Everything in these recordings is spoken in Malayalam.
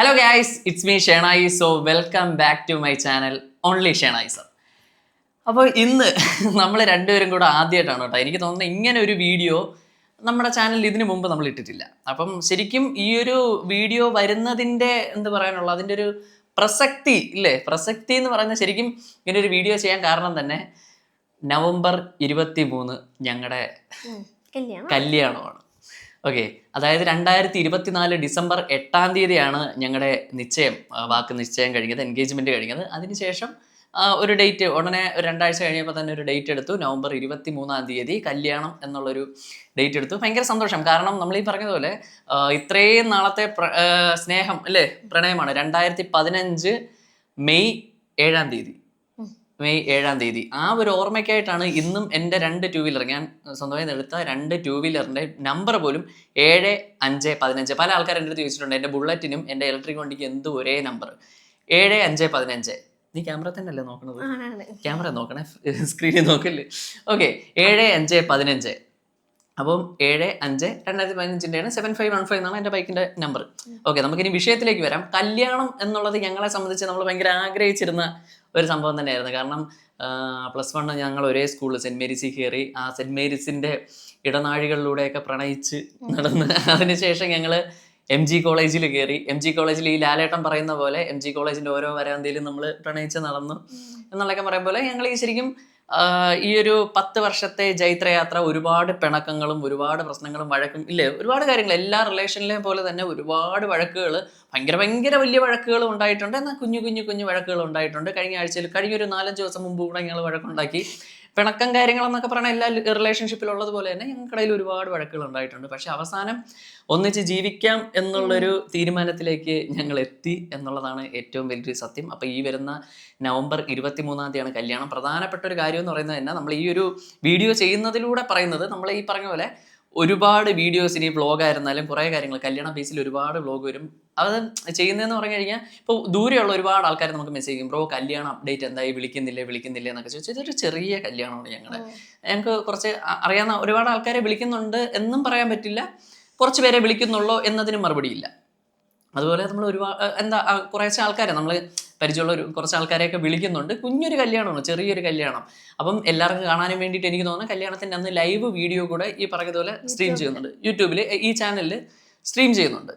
Hello guys it's me Shenoy so welcome back to my channel only Shenoy sir അപ്പോൾ ഇന്ന് നമ്മൾ രണ്ടുപേരും കൂടെ ആദ്യമായിട്ടാണ് കേട്ടോ. എനിക്ക് തോന്നുന്നത് ഇങ്ങനെ ഒരു വീഡിയോ നമ്മുടെ ചാനലിൽ ഇതിനു മുമ്പ് നമ്മൾ ഇട്ടിട്ടില്ല. അപ്പം ശരിക്കും ഈ ഒരു വീഡിയോ വരുന്നതിന്റെ എന്ത് പറയാനുള്ള അതിന്റെ ഒരു പ്രസക്തി ഇല്ലേ? പ്രസക്തി എന്ന് പറയുന്നത് ശരിക്കും ഇങ്ങനെ ഒരു വീഡിയോ ചെയ്യാൻ കാരണം തന്നെ നവംബർ ഇരുപത്തി മൂന്ന് ഞങ്ങളുടെ കല്യാണം കല്യാണമാണ്. ഓക്കെ അതായത് രണ്ടായിരത്തി ഇരുപത്തിനാല് ഡിസംബർ എട്ടാം തീയതിയാണ് ഞങ്ങളുടെ നിശ്ചയം വാക്ക് നിശ്ചയം കഴിഞ്ഞത് എൻഗേജ്മെന്റ് കഴിഞ്ഞത്. അതിനുശേഷം ഒരു ഡേറ്റ് ഉടനെ രണ്ടാഴ്ച കഴിഞ്ഞപ്പോൾ തന്നെ ഒരു ഡേറ്റ് എടുത്തു. നവംബർ ഇരുപത്തി മൂന്നാം തീയതി കല്യാണം എന്നുള്ളൊരു ഡേറ്റ് എടുത്തു. ഭയങ്കര സന്തോഷം. കാരണം നമ്മൾ ഈ പറഞ്ഞതുപോലെ ഇത്രയും നാളത്തെ സ്നേഹം അല്ലേ പ്രണയമാണ് രണ്ടായിരത്തി പതിനഞ്ച് മെയ് ഏഴാം തീയതി. മെയ് ഏഴാം തീയതി. ആ ഒരു ഓർമ്മയ്ക്കായിട്ടാണ് ഇന്നും എന്റെ രണ്ട് ടൂ വീലർ ഞാൻ സ്വന്തമായി എടുത്ത രണ്ട് ടൂ വീലറിന്റെ നമ്പർ പോലും ഏഴ് അഞ്ച് പതിനഞ്ച്. പല ആൾക്കാർ എന്റെ അടുത്ത് ചോദിച്ചിട്ടുണ്ട് എന്റെ ബുള്ളറ്റിനും എന്റെ ഇലക്ട്രിക് വണ്ടിക്കും എന്തും ഒരേ നമ്പർ ഏഴ് അഞ്ച് പതിനഞ്ച്. നീ ക്യാമറ തന്നെ അല്ലേ നോക്കണത് ക്യാമറ നോക്കണേ. സ്ക്രീനിൽ നോക്കല്ലേ? ഓക്കെ ഏഴ് അഞ്ച് പതിനഞ്ച്. അപ്പം ഏഴ് അഞ്ച് രണ്ടായിരത്തി പതിനഞ്ചിന്റെയാണ് സെവൻ ഫൈവ് വൺ ഫൈവ് എന്നാണ് എന്റെ ബൈക്കിന്റെ നമ്പർ ഓക്കെ നമുക്കിനി വിഷയത്തിലേക്ക് വരാം. കല്യാണം എന്നുള്ളത് ഞങ്ങളെ സംബന്ധിച്ച് നമ്മൾ ഭയങ്കര ആഗ്രഹിച്ചിരുന്ന ഒരു സംഭവം തന്നെയായിരുന്നു. കാരണം പ്ലസ് വൺ ഞങ്ങൾ ഒരേ സ്കൂളിൽ സെന്റ് മേരീസിൽ കയറി. ആ സെന്റ് മേരീസിന്റെ ഇടനാഴികളിലൂടെയൊക്കെ പ്രണയിച്ച് നടന്ന് അതിനുശേഷം ഞങ്ങൾ എം ജി കോളേജിൽ കയറി. എം ജി കോളേജിൽ ഈ ലാലേട്ടൻ പറയുന്ന പോലെ എം ജി കോളേജിന്റെ ഓരോ വരാന്തയിലും നമ്മൾ പ്രണയിച്ച് നടന്നു. എന്നുള്ളതൊക്കെ പറയുമ്പോൾ ഞങ്ങൾ ഈ ശരിക്കും ഈ ഒരു പത്ത് വർഷത്തെ ജൈത്രയാത്ര ഒരുപാട് പിണക്കങ്ങളും ഒരുപാട് പ്രശ്നങ്ങളും വഴക്കും ഇല്ലേ? ഒരുപാട് കാര്യങ്ങൾ. എല്ലാ റിലേഷനിലെയും പോലെ തന്നെ ഒരുപാട് വഴക്കുകൾ ഭയങ്കര ഭയങ്കര വലിയ വഴക്കുകൾ ഉണ്ടായിട്ടുണ്ട്. എന്നാൽ കുഞ്ഞു കുഞ്ഞു കുഞ്ഞു വഴക്കുകൾ ഉണ്ടായിട്ടുണ്ട്. കഴിഞ്ഞ ആഴ്ചയിൽ കഴിഞ്ഞൊരു നാലഞ്ച് ദിവസം മുമ്പ് കൂടെ ഞങ്ങൾ വഴക്കുണ്ടാക്കി. പിണക്കം കാര്യങ്ങളെന്നൊക്കെ പറഞ്ഞാൽ എല്ലാ റിലേഷൻഷിപ്പിലുള്ളത് പോലെ തന്നെ ഞങ്ങൾക്കിടയിൽ ഒരുപാട് വഴക്കുകൾ ഉണ്ടായിട്ടുണ്ട്. പക്ഷെ അവസാനം ഒന്നിച്ച് ജീവിക്കാം എന്നുള്ളൊരു തീരുമാനത്തിലേക്ക് ഞങ്ങൾ എത്തി എന്നുള്ളതാണ് ഏറ്റവും വലിയൊരു സത്യം. അപ്പോൾ ഈ വരുന്ന നവംബർ ഇരുപത്തി മൂന്നാം തീയതിയാണ് കല്യാണം. പ്രധാനപ്പെട്ട ഒരു കാര്യം എന്ന് പറയുന്നത് തന്നെ നമ്മൾ ഈ ഒരു വീഡിയോ ചെയ്യുന്നതിലൂടെ പറയുന്നത് നമ്മൾ ഈ പറഞ്ഞ പോലെ ഒരുപാട് വീഡിയോസ് ഇനി വ്ളോഗ് ആയിരുന്നാലും കുറേ കാര്യങ്ങൾ കല്യാണ ബേസിൽ ഒരുപാട് വ്ളോഗ് വരും. അത് ചെയ്യുന്നതെന്ന് പറഞ്ഞു കഴിഞ്ഞാൽ ഇപ്പോൾ ദൂരെയുള്ള ഒരുപാട് ആൾക്കാർ നമുക്ക് മെസ്സേജ് ചെയ്യും ബ്രോ കല്യാണം അപ്ഡേറ്റ് എന്തായി? വിളിക്കുന്നില്ലേ? വിളിക്കുന്നില്ലേ? എന്നൊക്കെ ചോദിച്ചു ഇതൊരു ചെറിയ കല്യാണമാണ് ഞങ്ങളുടെ ഞങ്ങൾക്ക് കുറച്ച് അറിയാവുന്ന ഒരുപാട് ആൾക്കാരെ വിളിക്കുന്നുണ്ട് എന്നും പറയാൻ പറ്റില്ല. കുറച്ച് പേരെ വിളിക്കുന്നുള്ളൂ എന്നതിന് മറുപടിയില്ല. അതുപോലെ നമ്മൾ ഒരുപാട് എന്താ കുറേശ്ശെ ആൾക്കാരെ നമ്മൾ പരിചയമുള്ള ഒരു കുറച്ച് ആൾക്കാരെയൊക്കെ വിളിക്കുന്നുണ്ട്. കുഞ്ഞൊരു കല്യാണമാണ് ചെറിയൊരു കല്യാണം. അപ്പം എല്ലാവർക്കും കാണാനും വേണ്ടിയിട്ട് എനിക്ക് തോന്നുന്നു കല്യാണത്തിന്റെ അന്ന് ലൈവ് വീഡിയോ കൂടെ ഈ പറഞ്ഞതുപോലെ സ്ട്രീം ചെയ്യുന്നുണ്ട്. യൂട്യൂബിൽ ഈ ചാനലിൽ സ്ട്രീം ചെയ്യുന്നുണ്ട്.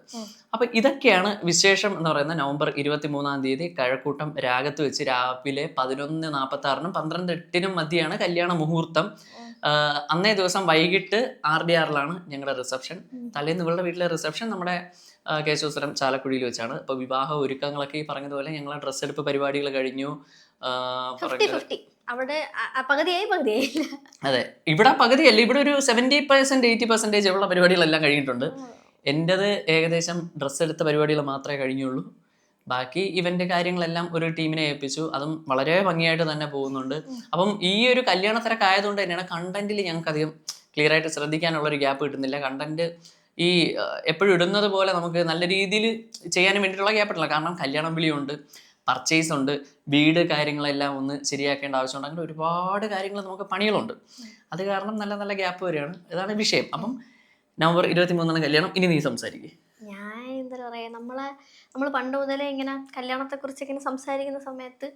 അപ്പം ഇതൊക്കെയാണ് വിശേഷം എന്ന് പറയുന്ന നവംബർ ഇരുപത്തി മൂന്നാം തീയതി കഴക്കൂട്ടം രാഗത്ത് വെച്ച് രാവിലെ പതിനൊന്ന് നാൽപ്പത്തി ആറിനും പന്ത്രണ്ട് എട്ടിനും മധ്യയാണ് കല്യാണ മുഹൂർത്തം. അന്നേ ദിവസം വൈകിട്ട് ആർ ഡി ആറിലാണ് ഞങ്ങളുടെ റിസപ്ഷൻ. തലേന്ന് ഇവളുടെ വീട്ടിലെ റിസപ്ഷൻ നമ്മുടെ കേശവസ്വരം ചാലക്കുടിയിൽ വെച്ചാണ്. അപ്പോൾ വിവാഹ ഒരുക്കങ്ങളൊക്കെ ഈ പറഞ്ഞതുപോലെ ഞങ്ങളെ ഡ്രസ്സ് എടുപ്പ് പരിപാടികൾ കഴിഞ്ഞു. അവിടെ പകുതിയായി അതെ. ഇവിടെ പകുതിയല്ല. ഇവിടെ ഒരു സെവന്റി പെർസെന്റ് എയ്റ്റി പെർസെന്റേജ് ഉള്ള പരിപാടികളെല്ലാം കഴിഞ്ഞിട്ടുണ്ട്. എന്റെത് ഏകദേശം ഡ്രസ്സ് എടുത്ത പരിപാടികൾ മാത്രമേ കഴിഞ്ഞുള്ളൂ. ബാക്കി ഇവന്റ് കാര്യങ്ങളെല്ലാം ഒരു ടീമിനെ ഏൽപ്പിച്ചു. അതും വളരെ ഭംഗിയായിട്ട് തന്നെ പോകുന്നുണ്ട്. അപ്പം ഈ ഒരു കല്യാണ തിരക്കായതുകൊണ്ട് തന്നെയാണ് കണ്ടന്റിൽ ഞങ്ങൾക്ക് അധികം ക്ലിയർ ആയിട്ട് ശ്രദ്ധിക്കാനുള്ള ഒരു ഗ്യാപ്പ് കിട്ടുന്നില്ല. കണ്ടന്റ് ഈ എപ്പോഴും ഇടുന്നത് പോലെ നമുക്ക് നല്ല രീതിയിൽ ചെയ്യാനും വേണ്ടിയിട്ടുള്ള ഗ്യാപ്പ് ഇട്ടില്ല. കാരണം കല്യാണം വിളിയുണ്ട് പർച്ചേസ് ഉണ്ട് വീട് കാര്യങ്ങളെല്ലാം ഒന്ന് ശരിയാക്കേണ്ട ആവശ്യമുണ്ട്. അങ്ങനെ ഒരുപാട് കാര്യങ്ങൾ നമുക്ക് പണികളുണ്ട്. അത് കാരണം നല്ല നല്ല ഗ്യാപ്പ് വരികയാണ് ഇതാണ് വിഷയം. അപ്പം നവംബർ ഇരുപത്തി മൂന്നാണ് കല്യാണം. ഇനി നീ സംസാരിക്കുക ഞാൻ എന്താ പറയാ. നമ്മളെ നമ്മൾ പണ്ട് മുതലേ ഇങ്ങനെ കല്യാണത്തെക്കുറിച്ച് ഇങ്ങനെ സംസാരിക്കുന്ന സമയത്ത്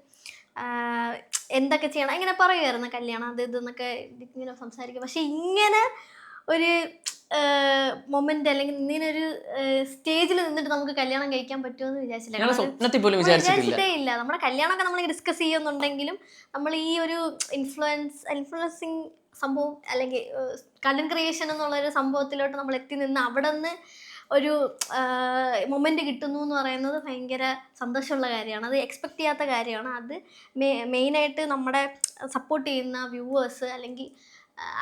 എന്തൊക്കെ ചെയ്യണം? ഇങ്ങനെ പറയുമായിരുന്നു കല്യാണം അത് ഇതെന്നൊക്കെ ഇങ്ങനെ സംസാരിക്കും. പക്ഷെ ഇങ്ങനെ ഒരു മൊമെന്റ് അല്ലെങ്കിൽ ഇങ്ങനൊരു സ്റ്റേജിൽ നിന്നിട്ട് നമുക്ക് കല്യാണം കഴിക്കാൻ പറ്റുമെന്ന് വിചാരിച്ചില്ല. വിചാരിച്ചിട്ടേ ഇല്ല നമ്മുടെ കല്യാണമൊക്കെ നമ്മൾ ഡിസ്കസ് ചെയ്യുന്നുണ്ടെങ്കിലും നമ്മൾ ഈ ഒരു ഇൻഫ്ലുവൻസ് ഇൻഫ്ലുവൻസിങ് സംഭവം അല്ലെങ്കിൽ കണ്ടന്റ് ക്രിയേഷൻ എന്നുള്ള ഒരു സംഭവത്തിലോട്ട് നമ്മൾ എത്തി നിന്ന് അവിടെ നിന്ന് ഒരു മൊമെന്റ് കിട്ടുന്നു എന്ന് പറയുന്നത് ഭയങ്കര സന്തോഷമുള്ള കാര്യമാണ്. അത് എക്സ്പെക്ട് ചെയ്യാത്ത കാര്യമാണ്. അത് മെയിനായിട്ട് നമ്മുടെ സപ്പോർട്ട് ചെയ്യുന്ന വ്യൂവേഴ്സ് അല്ലെങ്കിൽ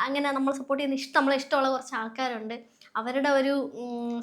അങ്ങനെ നമ്മൾ സപ്പോർട്ട് ചെയ്യുന്ന ഇഷ്ടം നമ്മളെ ഇഷ്ടമുള്ള കുറച്ച് ആൾക്കാരുണ്ട്. അവരുടെ ഒരു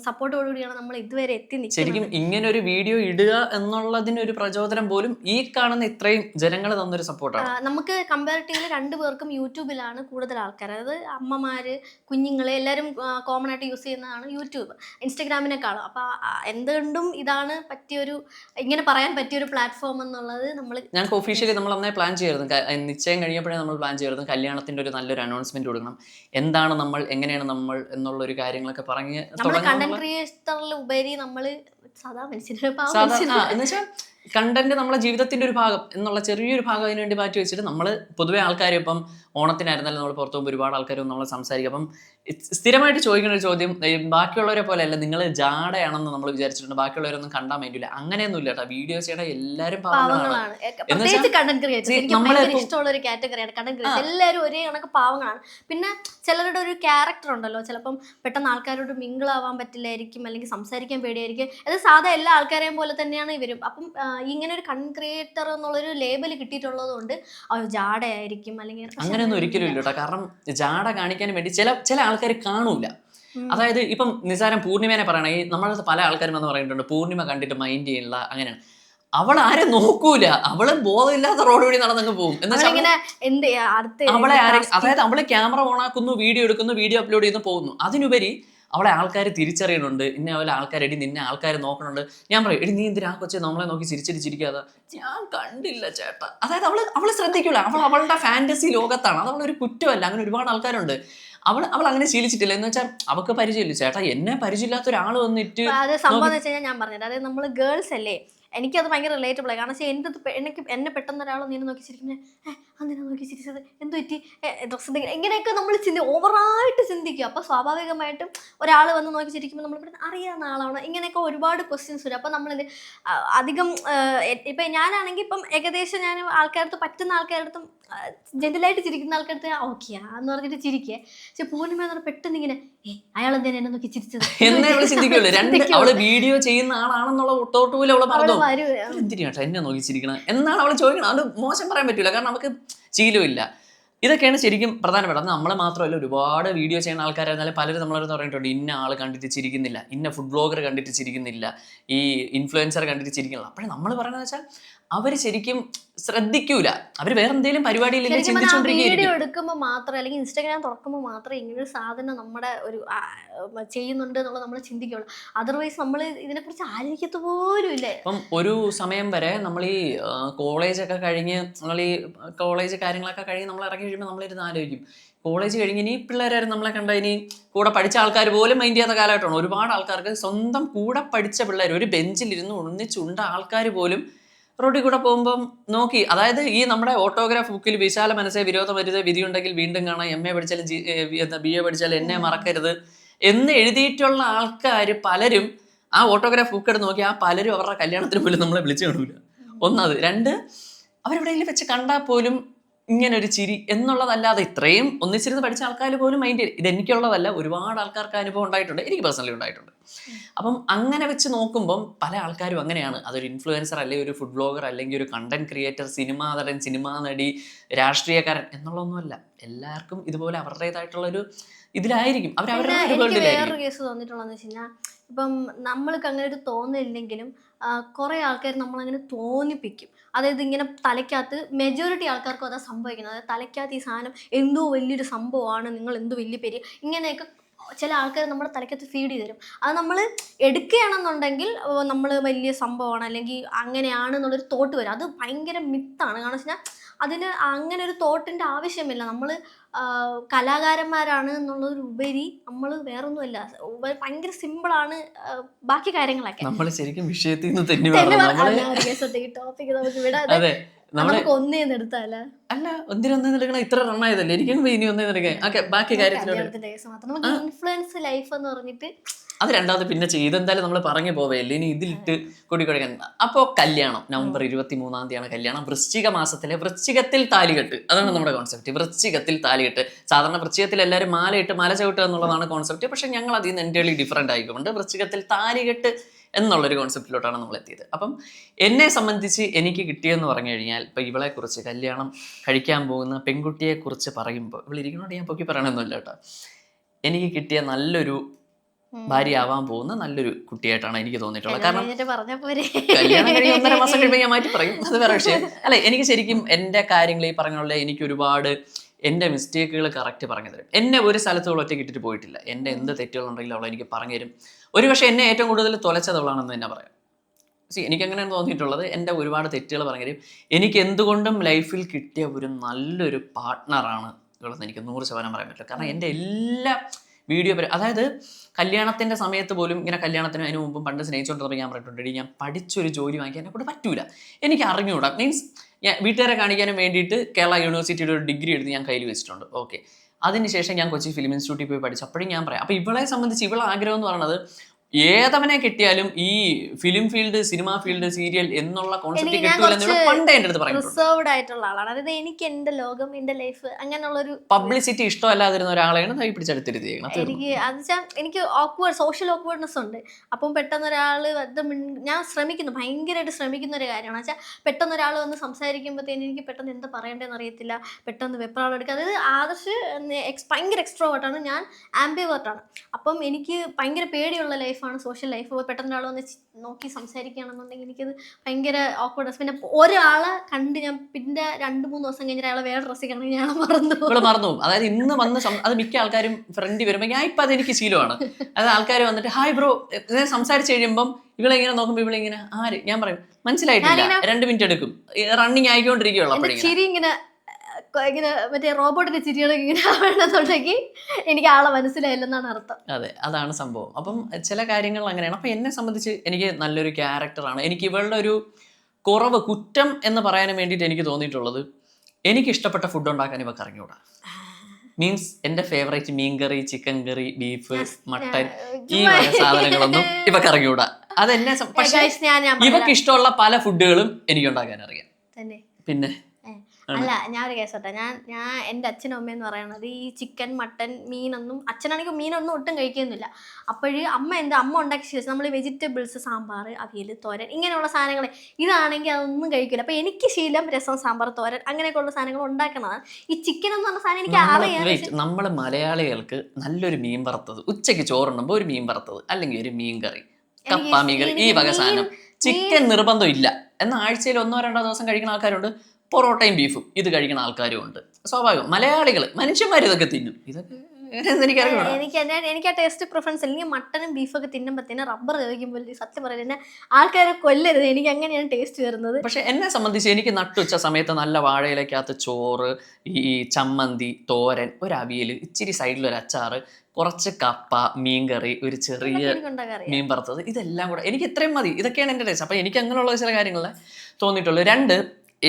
സപ്പോർട്ടോടുകൂടിയാണ് നമ്മൾ ഇതുവരെ എത്തി നിൽക്കുന്നത്. ശരിക്കും ഇങ്ങനെ ഒരു വീഡിയോ ഇടുക എന്നുള്ളതിന് ഒരു പ്രചോദനം പോലും ഈ കാണുന്ന ഇത്രയും ജനങ്ങൾ തന്നൊരു സപ്പോർട്ടാണ്. നമുക്ക് കമ്പാരിറ്റീവ്ലി രണ്ടു പേർക്കും യൂട്യൂബിലാണ് കൂടുതൽ ആൾക്കാർ. അതായത് അമ്മമാര് കുഞ്ഞുങ്ങളെ എല്ലാവരും കോമൺ ആയിട്ട് യൂസ് ചെയ്യുന്നതാണ് യൂട്യൂബ്. ഇൻസ്റ്റഗ്രാമിനെക്കാളും. അപ്പോൾ എന്തുകൊണ്ടും ഇതാണ് പറ്റിയൊരു ഇങ്ങനെ പറയാൻ പറ്റിയൊരു പ്ലാറ്റ്ഫോം എന്നുള്ളത് നമ്മൾ ഞങ്ങൾക്ക് ഒഫീഷ്യലി നമ്മൾ അന്നേ പ്ലാൻ ചെയ്യായിരുന്നു നിശ്ചയം കഴിഞ്ഞപ്പോഴേ നമ്മൾ പ്ലാൻ ചെയ്യായിരുന്നു കല്യാണത്തിന്റെ ഒരു നല്ലൊരു അനൗൺസ്മെന്റ് കൊടുക്കണം. എന്താണ് നമ്മൾ എങ്ങനെയാണ് നമ്മൾ എന്നുള്ള ഒരു കാര്യങ്ങളൊക്കെ പറഞ്ഞ് നമ്മൾ കണ്ടന്റ് ക്രിയേറ്ററിൽ ഉപരി നമ്മൾ സാധാ മനുഷ്യരുടെ കണ്ടന്റ് നമ്മളെ ജീവിതത്തിന്റെ ഒരു ഭാഗം എന്നുള്ള ചെറിയൊരു ഭാഗം അതിന് വേണ്ടി മാറ്റി വെച്ചിട്ട് നമ്മൾ പൊതുവെ ആൾക്കാർ ഇപ്പം ഓണത്തിനായിരുന്നാലും നമ്മൾ പുറത്തു പോകുമ്പോൾ ഒരുപാട് ആൾക്കാരും നമ്മളെ സംസാരിക്കും. അപ്പം സ്ഥിരമായിട്ട് ചോദിക്കുന്ന ഒരു ചോദ്യം ബാക്കിയുള്ളവരെ പോലെ അല്ല നിങ്ങൾ ജാടയാണെന്ന് നമ്മൾ വിചാരിച്ചിട്ടുണ്ട്. ബാക്കിയുള്ളവരൊന്നും കണ്ടാൻ വേണ്ടിയില്ല അങ്ങനെയൊന്നും ഇല്ല കേട്ടോ. വീഡിയോസ് ചെയ്യണ എല്ലാവരും എല്ലാവരും ഒരേ കണക്ക് പാവങ്ങളാണ്. പിന്നെ ചിലരുടെ ഒരു ക്യാരക്ടർ ഉണ്ടല്ലോ. ചിലപ്പം പെട്ടെന്ന് ആൾക്കാരോട് മിങ്കിൾ ആവാൻ പറ്റില്ലായിരിക്കും അല്ലെങ്കിൽ സംസാരിക്കാൻ പേടിയായിരിക്കും. അത് സാധാ എല്ലാ ആൾക്കാരെയും പോലെ തന്നെയാണ് ഇവരും. അപ്പം ഇങ്ങനെ ഒരു കണ്ടന്റ് ക്രിയേറ്റർ എന്നുള്ളൊരു ലേബൽ കിട്ടിയിട്ടുള്ളത് കൊണ്ട് അയ്യോ ജാടയായിരിക്കും അല്ലെങ്കിൽ അങ്ങനെയൊന്നും ഒരിക്കലും ഇല്ല കേട്ടോ കാരണം ജാട കാണിക്കാൻ വേണ്ടി ചില ചില ആൾക്കാർ കാണൂല. അതായത് ഇപ്പം നിസാരം പൂർണിമേനെ പറയണെങ്കിൽ നമ്മളത് പല ആൾക്കാരും എന്ന് പറയുന്നുണ്ട് പൂർണിമ കണ്ടിട്ട് മൈൻഡ് ചെയ്യുന്നില്ല അങ്ങനെയാണ്. അവൾ ആരെ നോക്കൂല. അവൾ ബോധമില്ലാത്ത റോഡ് വഴി നടന്നങ്ങ് പോകും. അവളെ ആരെ അതായത് അവൾ ക്യാമറ ഓൺ ആക്കുന്നു വീഡിയോ എടുക്കുന്നു വീഡിയോ അപ്ലോഡ് ചെയ്യുന്നു പോകുന്നു. അതിനുപരി അവളെ ആൾക്കാർ തിരിച്ചറിയുന്നുണ്ട്. ഇന്ന പോലെ ആൾക്കാർ എടി നിന്നെ ആൾക്കാർ നോക്കണുണ്ട്. ഞാൻ പറയും എടി നീ എന്തിനാ കൊച്ചെ നമ്മളെ നോക്കി ചിരിച്ചിരിച്ചിരിക്കാതെ? ഞാൻ കണ്ടില്ല ചേട്ട. അതായത് അവൾ അവൾ ശ്രദ്ധിക്കൂല. അവൾ അവളുടെ ഫാന്റസി ലോകത്താണ്. അത് അവളൊരു കുറ്റമല്ല. അങ്ങനെ ഒരുപാട് ആൾക്കാരുണ്ട്. അവൾ അവൾ അങ്ങനെ ശീലിച്ചിട്ടില്ല. എന്ന് വെച്ചാൽ അവൾക്ക് പരിചയമില്ല. ചേട്ടാ എന്നെ പരിചയമില്ലാത്ത ഒരാൾ വന്നിട്ട് അതെ സംഭവം ഞാൻ പറഞ്ഞത് അതായത് നമ്മൾ ഗേൾസ് അല്ലേ? എനിക്കത് ഭയങ്കര റിലേറ്റബിൾ ആയി. കാരണം വെച്ചാൽ എന്റെ എനിക്ക് എന്നെ പെട്ടെന്ന് ഒരാൾ നീ നോക്കി ചിരിക്കുന്നത് അന്നിനെ നോക്കി ചിരിച്ചത്? എന്ത് പറ്റി? ഡ്രസ്സ് എന്തെങ്കിലും ഇങ്ങനെയൊക്കെ നമ്മൾ ചിന്തി ഓവറായിട്ട് ചിന്തിക്കും. അപ്പോൾ സ്വാഭാവികമായിട്ടും ഒരാൾ വന്ന് നോക്കി ചിരിക്കുമ്പോൾ നമ്മൾ പെട്ടെന്ന് അറിയാവുന്ന ആളാണ്. ഇങ്ങനെയൊക്കെ ഒരുപാട് ക്വസ്റ്റ്യൻസ് വരും. അപ്പോൾ നമ്മളിത് അധികം ഇപ്പം ഞാനാണെങ്കിൽ ഇപ്പം ഏകദേശം ഞാൻ ആൾക്കാരടുത്ത് പറ്റുന്ന ആൾക്കാരടുത്തും ജെന്റലായിട്ട് ചിരിക്കുന്ന ആൾക്കാരടുത്ത് ഓക്കെയാ എന്ന് പറഞ്ഞിട്ട് ചിരിക്കുക പക്ഷെ പൂർണിമ എന്ന് പറഞ്ഞാൽ പെട്ടെന്ന് ഇങ്ങനെ അയാൾ എന്തിനാ എന്നെ നോക്കി ചിരിച്ചത്? എന്നെ അവൾ ചിന്തിക്കുള്ളൂ. രണ്ട് അവൾ വീഡിയോ ചെയ്യുന്ന ആളാണെന്നുള്ള തോട്ട് പോലും അവൾ പറഞ്ഞു വരും. എന്തിനാ നോക്കി എന്നെ നോക്കിച്ചിരിക്കണം എന്നാണ് അവൾ ചോദിക്കണം അത് മോശം പറയാൻ പറ്റില്ല കാരണം നമുക്ക് ശീലമില്ല. ഇതൊക്കെയാണ് ശരിക്കും പ്രധാനപ്പെട്ട നമ്മൾ നമ്മളെ മാത്രമല്ല ഒരുപാട് വീഡിയോ ചെയ്യുന്ന ആൾക്കാരായിരുന്നാലും പലരും നമ്മളടുത്ത് പറഞ്ഞിട്ടുണ്ട് ഇന്ന ആൾ കണ്ടിട്ട് ചിരിക്കുന്നില്ല. ഇന്ന ഫുഡ് ബ്ലോഗർ കണ്ടിട്ട് ചിരിക്കുന്നില്ല. ഈ ഇൻഫ്ലുവൻസർ കണ്ടിട്ട് ചിരിക്കുന്നില്ല. അപ്പോഴേ നമ്മൾ പറയുന്നത് വെച്ചാൽ അവർ ശരിക്കും ശ്രദ്ധിക്കൂല. അവർ വേറെ എന്തെങ്കിലും പരിപാടിയിൽ വീഡിയോ എടുക്കുമ്പോൾ മാത്രം അല്ലെങ്കിൽ ഇൻസ്റ്റാഗ്രാം തുറക്കുമ്പോൾ മാത്രമേ ഇങ്ങനെ ഒരു സാധനം നമ്മുടെ ഒരു ചെയ്യുന്നുണ്ട് എന്നുള്ളത് നമ്മൾ ചിന്തിക്കുള്ളൂ. അതർവൈസ് നമ്മൾ ഇതിനെക്കുറിച്ച് ആലോചിക്കത്ത് പോലും ഇല്ലേ. അപ്പം ഒരു സമയം വരെ നമ്മൾ ഈ കോളേജൊക്കെ കഴിഞ്ഞ് നമ്മൾ ഈ കോളേജ് കാര്യങ്ങളൊക്കെ കഴിഞ്ഞ് നമ്മൾ ഇറങ്ങി കഴിയുമ്പോൾ നമ്മളിരുന്ന് ആലോചിക്കും. കോളേജ് കഴിഞ്ഞ് ഇനി പിള്ളേരാരും നമ്മളെ കണ്ട ഇനി കൂടെ പഠിച്ച ആൾക്കാർ പോലും മൈൻഡ് ചെയ്യാത്ത കാലഘട്ടമാണ്. ഒരുപാട് ആൾക്കാർക്ക് സ്വന്തം കൂടെ പഠിച്ച പിള്ളേർ ഒരു ബെഞ്ചിലിരുന്ന് ഒന്നിച്ചുണ്ട ആൾക്കാർ പോലും റോഡിൽ കൂടെ പോകുമ്പം നോക്കി അതായത് ഈ നമ്മുടെ ഓട്ടോഗ്രാഫ് ബുക്കിൽ വിശാല മനസ്സേ വിരോധം വരുത് വിധി ഉണ്ടെങ്കിൽ വീണ്ടും കാണാം എം എ പഠിച്ചാലും ജി എന്താ ബി എ പഠിച്ചാലും എന്നെ മറക്കരുത് എന്ന് എഴുതിയിട്ടുള്ള ആൾക്കാർ പലരും ആ ഓട്ടോഗ്രാഫ് ബുക്ക് എടുത്ത് നോക്കി ആ പലരും അവരുടെ കല്യാണത്തിന് പോലും നമ്മളെ വിളിച്ചു കാണൂല. ഒന്നത് രണ്ട് അവരെവിടെയെങ്കിലും വെച്ച് കണ്ടാൽ പോലും ഇങ്ങനെ ഒരു ചിരി എന്നുള്ളതല്ലാതെ ഇത്രയും ഒന്നിച്ചിരുന്ന് പഠിച്ച ആൾക്കാർ പോലും മൈൻഡ് ഇത് എനിക്കുള്ളതല്ല ഒരുപാട് ആൾക്കാർക്ക് അനുഭവം ഉണ്ടായിട്ടുണ്ട്. എനിക്ക് പേഴ്സണലി ഉണ്ടായിട്ടുണ്ട്. അപ്പം അങ്ങനെ വെച്ച് നോക്കുമ്പം പല ആൾക്കാരും അങ്ങനെയാണ്. അതൊരു ഇൻഫ്ലുവൻസർ അല്ലെങ്കിൽ ഒരു ഫുഡ് ബ്ലോഗർ അല്ലെങ്കിൽ ഒരു കണ്ടന്റ് ക്രിയേറ്റർ സിനിമാ നടൻ സിനിമാ നടി രാഷ്ട്രീയക്കാരൻ എന്നുള്ളതൊന്നുമല്ല. എല്ലാവർക്കും ഇതുപോലെ അവരുടേതായിട്ടുള്ളൊരു ഇതിലായിരിക്കും. അവർ അവരുടെ വേറൊരു കേസ് തോന്നിയിട്ടുള്ളതെന്ന് വെച്ച് കഴിഞ്ഞാൽ ഇപ്പം നമ്മൾക്ക് അങ്ങനെ ഒരു തോന്നില്ലെങ്കിലും കുറെ ആൾക്കാർ നമ്മളങ്ങനെ തോന്നിപ്പിക്കും. അതായത് ഇങ്ങനെ തലയ്ക്കകത്ത് മെജോറിറ്റി ആൾക്കാർക്കും അതാ സംഭവിക്കുന്നത്. അതായത് തലയ്ക്കകത്ത് ഈ സാധനം എന്തോ വലിയൊരു സംഭവമാണ് നിങ്ങൾ എന്തോ വലിയ പേര് ഇങ്ങനെയൊക്കെ ചില ആൾക്കാർ നമ്മുടെ തലയ്ക്കകത്ത് ഫീഡ് ചെയ്ത് തരും അത് നമ്മൾ എടുക്കുകയാണെന്നുണ്ടെങ്കിൽ നമ്മൾ വലിയ സംഭവമാണ് അല്ലെങ്കിൽ അങ്ങനെയാണ് എന്നുള്ളൊരു തോട്ട് വരും. അത് ഭയങ്കര മിത്താണ് കാരണം വെച്ചാൽ അതിന് അങ്ങനെ ഒരു തോട്ടിന്റെ ആവശ്യമില്ല. നമ്മൾ കലാകാരന്മാരാണ് എന്നുള്ളതിലുപരി നമ്മൾ വേറൊന്നുമല്ല. ഭയങ്കര സിമ്പിളാണ് ബാക്കി കാര്യങ്ങളൊക്കെ. നമ്മൾ ശരിക്കും വിഷയത്തിൽ നിന്ന് തെന്നി ടോപ്പിക് നമുക്ക് വിടാതെ അല്ല ഒന്നിനൊന്നേ എടുക്കണം ഇത്ര റണ്ണായതല്ലേ എനിക്കും ഇനി ഒന്നേ എടുക്കാൻ ഓക്കെ ബാക്കി കാര്യത്തിലോട്ട് ഇൻഫ്ലുവൻസ് ലൈഫ് എന്ന് പറഞ്ഞിട്ട് അത് രണ്ടാമത് പിന്നെ ചെയ്ത്. എന്തായാലും നമ്മൾ പറഞ്ഞു പോവേല്ലേ? ഇനി ഇതിലിട്ട് കൊടി കൊടുക്കാൻ അപ്പോൾ കല്യാണം. നവംബർ ഇരുപത്തി മൂന്നാം തീയതിയാണ് കല്യാണം. വൃശ്ചിക മാസത്തിലെ വൃശ്ചികത്തിൽ താലികെട്ട്. അതാണ് നമ്മുടെ കോൺസെപ്റ്റ് വൃശ്ചികത്തിൽ താലികെട്ട്. സാധാരണ വൃശ്ചികത്തിൽ എല്ലാവരും മാലയിട്ട് മല ചവിട്ടുക എന്നുള്ളതാണ് കോൺസെപ്റ്റ് പക്ഷെ ഞങ്ങൾ അതിൽ നിന്ന് എന്റെ ഡിഫറെന്റ് ആയിക്കൊണ്ട് വൃശ്ചികത്തിൽ താലികെട്ട് എന്നുള്ളൊരു കോൺസെപ്റ്റിലോട്ടാണ് നമ്മൾ എത്തിയത്. അപ്പം എന്നെ സംബന്ധിച്ച് എനിക്ക് കിട്ടിയെന്ന് പറഞ്ഞു കഴിഞ്ഞാൽ ഇപ്പം ഇവളെക്കുറിച്ച് കല്യാണം കഴിക്കാൻ പോകുന്ന പെൺകുട്ടിയെക്കുറിച്ച് പറയുമ്പോൾ ഇവളിരിക്കണോണ്ട് ഞാൻ പൊക്കി പറയണമെന്നില്ല കേട്ടോ. എനിക്ക് കിട്ടിയ നല്ലൊരു. ഭാര്യയാവാൻ പോകുന്ന നല്ലൊരു കുട്ടിയായിട്ടാണ് എനിക്ക് തോന്നിയിട്ടുള്ളത്. കാരണം കല്യാണം കഴിഞ്ഞ് ഒന്നര മാസം കഴിയുമ്പോൾ ഞാൻ മാറ്റി പറയും. അത് വേറെ വിഷയം. അല്ല എനിക്ക് ശരിക്കും എന്റെ കാര്യങ്ങൾ ഈ പറഞ്ഞുള്ള എനിക്ക് ഒരുപാട് എന്റെ മിസ്റ്റേക്കുകൾ കറക്റ്റ് പറഞ്ഞു തരും. എന്നെ ഒരു സ്ഥലത്ത് അവൾ ഒറ്റയ്ക്ക് ഇട്ടിട്ട് പോയിട്ടില്ല. എന്റെ എന്ത് തെറ്റുകളുണ്ടെങ്കിലും അവളെ എനിക്ക് പറഞ്ഞു തരും. ഒരു പക്ഷേ എന്നെ ഏറ്റവും കൂടുതൽ തുലച്ചതവളാണെന്ന് തന്നെ പറയാം. സി എനിക്ക് അങ്ങനെയാണ് തോന്നിയിട്ടുള്ളത്. എന്റെ ഒരുപാട് തെറ്റുകൾ പറഞ്ഞു തരും. എനിക്ക് എന്തുകൊണ്ടും ലൈഫിൽ കിട്ടിയ ഒരു നല്ലൊരു പാർട്ട്ണറാണ് ഇവളെന്ന് എനിക്ക് നൂറ് ശതമാനം പറയാൻ പറ്റില്ല. കാരണം എന്റെ എല്ലാ വീഡിയോ അതായത് കല്യാണത്തിന്റെ സമയത്ത് പോലും ഇങ്ങനെ കല്യാണത്തിന് അതിന് മുമ്പും പണ്ട് സ്നേഹിച്ചുകൊണ്ടിരുന്നപ്പോൾ ഞാൻ പറഞ്ഞിട്ടുണ്ട്. ഞാൻ പഠിച്ചൊരു ജോലി വാങ്ങിക്കാൻ എന്നെ കൊണ്ട് പറ്റൂല. എനിക്ക് അറിഞ്ഞുകൂടാ മീൻസ് ഞാൻ വീട്ടുകാരെ കാണിക്കാനും വേണ്ടിയിട്ട് കേരള യൂണിവേഴ്സിറ്റിയുടെ ഒരു ഡിഗ്രി എടുത്ത് ഞാൻ കയ്യിൽ വെച്ചിട്ടുണ്ട്. ഓക്കെ അതിനുശേഷം ഞാൻ കൊച്ചി ഫിലിം ഇൻസ്റ്റിറ്റ്യൂട്ടിൽ പോയി പഠിച്ചു. അപ്പോഴും ഞാൻ പറയാം. അപ്പോൾ ഇവളെ സംബന്ധിച്ച് ഇവളെ ആഗ്രഹം എന്ന് പറയുന്നത് ഏതവനെ കിട്ടിയാലും ഈ film field cinema field serial എന്നുള്ള കോൺസെപ്റ്റ് പണ്ടേ എന്റെ അടുത്ത് റിസർവ്ഡ് ആയിട്ടുള്ള ആളാണ്. അതായത് എനിക്ക് എന്റെ ലോകം എന്റെ ലൈഫ് അങ്ങനെയുള്ളൊരു പബ്ലിസിറ്റി ഇഷ്ടമല്ലാതിരുന്ന ഒരാളെയാണ് കൈ പിടിച്ചെടുത്തിരുത്തിയേക്കണം എനിക്ക് അത് വെച്ചാൽ എനിക്ക് ഓക്വേർഡ് സോഷ്യൽ ഓക്വേർഡ്നെസ് ഉണ്ട്. അപ്പം പെട്ടെന്ന് ഒരാൾ ഞാൻ ശ്രമിക്കുന്നു ഭയങ്കരമായിട്ട് ശ്രമിക്കുന്ന ഒരു കാര്യമാണ്. വെച്ചാൽ പെട്ടെന്ന് ഒരാൾ വന്ന് സംസാരിക്കുമ്പോഴത്തേന് എനിക്ക് പെട്ടെന്ന് എന്താ പറയേണ്ടതെന്ന് അറിയത്തില്ല. പെട്ടെന്ന് വെപ്രാളം എടുക്കുക അതായത് ആദർശ് ഭയങ്കര എക്സ്ട്രോവേർട്ടാണ് ഞാൻ ആംബിവേർട്ടാണ് അപ്പം എനിക്ക് ഭയങ്കര പേടിയുള്ള ലൈഫാണ് സോഷ്യൽ ലൈഫ് പെട്ടെന്ന് ഒരാൾ വന്ന് നോക്കി സംസാരിക്കുകയാണെന്നുണ്ടെങ്കിൽ എനിക്കത് ഭയങ്കര ഓക്വേർഡ്നെസ് പിന്നെ ഒരാളെ കണ്ട് ഞാൻ പിന്നെ രണ്ട് മൂന്ന് ദിവസം കഴിഞ്ഞാൽ അയാളെ വേറെ ഡ്രസ്സിൽ കാണാൻ ഞാൻ മറന്നു മറന്നു. അതായത് ഇന്ന് വന്ന് അത് മിക്ക ആൾക്കാരും ഫ്രണ്ട് വരുമ്പോൾ ഞാൻ ഇപ്പം അതെനിക്ക് ശീലമാണ്. അതായത് ആൾക്കാർ വന്നിട്ട് ഹായ് ബ്രോ ഇങ്ങനെ സംസാരിച്ച് കഴിയുമ്പം ഇവളെങ്ങനെ നോക്കുമ്പോൾ ഇവളിങ്ങനെ ആര്? ഞാൻ പറയും മനസ്സിലായിട്ടില്ല. രണ്ട് മിനിറ്റ് എടുക്കും. റണ്ണിങ് ആയിക്കൊണ്ടിരിക്കുകയുള്ളൂ ശരി ചിരി ഇങ്ങനെ ഇങ്ങനെ മറ്റേ റോബോട്ടിന്റെ ചിരികളൊക്കെ ഇങ്ങനെ വേണമെന്നുണ്ടെങ്കിൽ എനിക്ക് ആളെ മനസ്സിലായില്ലെന്നാണ് അർത്ഥം. അതെ അതാണ് സംഭവം. അപ്പം ചില കാര്യങ്ങൾ അങ്ങനെയാണ്. അപ്പം എന്നെ സംബന്ധിച്ച് എനിക്ക് നല്ലൊരു ക്യാരക്ടറാണ് എനിക്ക് ഇവളുടെ ഒരു കുറവ് കുറ്റം എന്ന് പറയാനും വേണ്ടിയിട്ട് എനിക്ക് തോന്നിയിട്ടുള്ളത് എനിക്ക് ഇഷ്ടപ്പെട്ട ഫുഡ് ഉണ്ടാക്കാൻ ഇവക്ക് അറിഞ്ഞൂടാ. മീൻസ് എന്റെ ഫേവറേറ്റ് മീൻ curry chicken curry beef mutton ഈ വക സാധനങ്ങളൊന്നും ഇവക്ക് അറിഞ്ഞൂടാ. അതെന്നെ പക്ഷേ ഇവക്ക് ഇഷ്ടമുള്ള പല ഫുഡുകളും എനിക്ക് ഉണ്ടാക്കാൻ അറിയാം. പിന്നെ. അല്ല ഞാൻ ഒരു കേസ് ഞാൻ ഞാൻ എന്റെ അച്ഛനും അമ്മയെന്ന് പറയുന്നത് ഈ ചിക്കൻ മട്ടൻ മീനൊന്നും അച്ഛനാണെങ്കിൽ മീനൊന്നും ഒട്ടും കഴിക്കുന്നില്ല. അപ്പോഴ് അമ്മ എന്താ അമ്മ ഉണ്ടാക്കി ശീലിച്ചു നമ്മൾ വെജിറ്റബിൾസ് സാമ്പാർ അവിയൽ തോരൻ ഇങ്ങനെയുള്ള സാധനങ്ങൾ ഇതാണെങ്കിൽ അതൊന്നും കഴിക്കില്ല അപ്പോൾ എനിക്ക് ശീലം രസം സാമ്പാർ തോരൻ അങ്ങനെയൊക്കെയുള്ള സാധനങ്ങൾ ഉണ്ടാക്കണതാണ്. ഈ ചിക്കൻ എന്ന് പറഞ്ഞ സാധനം എനിക്ക് അറിയാം നമ്മൾ മലയാളികൾക്ക് നല്ലൊരു മീൻ വറുത്തത് ഉച്ചയ്ക്ക് ചോറുണ്ടുമ്പോൾ ഒരു മീൻ വറുത്തത് അല്ലെങ്കിൽ ഒരു മീൻ കറി കപ്പ മീൻ കറി ഈ വക സാധനം. ചിക്കൻ നിർബന്ധം ഇല്ല. എന്നാൽ ആഴ്ചയിൽ ഒന്നോ രണ്ടോ ദിവസം കഴിക്കുന്ന ആൾക്കാരുണ്ട്. പൊറോട്ടയും ബീഫും. ഇത് കഴിക്കുന്ന ആൾക്കാരും ഉണ്ട്. സ്വാഭാവികം. മലയാളികൾ മനുഷ്യന്മാർ ഇതൊക്കെ തിന്നും. ഇതൊക്കെ എനിക്ക് എനിക്ക് ആ ടേസ്റ്റ് പ്രിഫറൻസ് ഇല്ലെങ്കിൽ മട്ടനും ബീഫൊക്കെ തിന്നുമ്പോഴത്തേനും റബ്ബർ കഴിക്കുമ്പോൾ സത്യം പറയുന്നത് എന്നെ ആൾക്കാരെ കൊല്ലരുത് എനിക്ക് അങ്ങനെയാണ് ടേസ്റ്റ് വരുന്നത്. പക്ഷെ എന്നെ സംബന്ധിച്ച് എനിക്ക് നട്ടുച്ച സമയത്ത് നല്ല വാഴയിലേക്കകത്ത് ചോറ് ഈ ചമ്മന്തി തോരൻ ഒരു അവിയൽ ഇച്ചിരി സൈഡിൽ ഒരു അച്ചാറ് കുറച്ച് കപ്പ മീൻകറി ഒരു ചെറിയ മീൻ വറുത്തത് ഇതെല്ലാം കൂടെ എനിക്ക് ഇത്രയും മതി. ഇതൊക്കെയാണ് എന്റെ ടേസ്റ്റ് അപ്പോൾ എനിക്ക് അങ്ങനെയുള്ള ചില കാര്യങ്ങളെ തോന്നിയിട്ടുള്ളൂ. രണ്ട്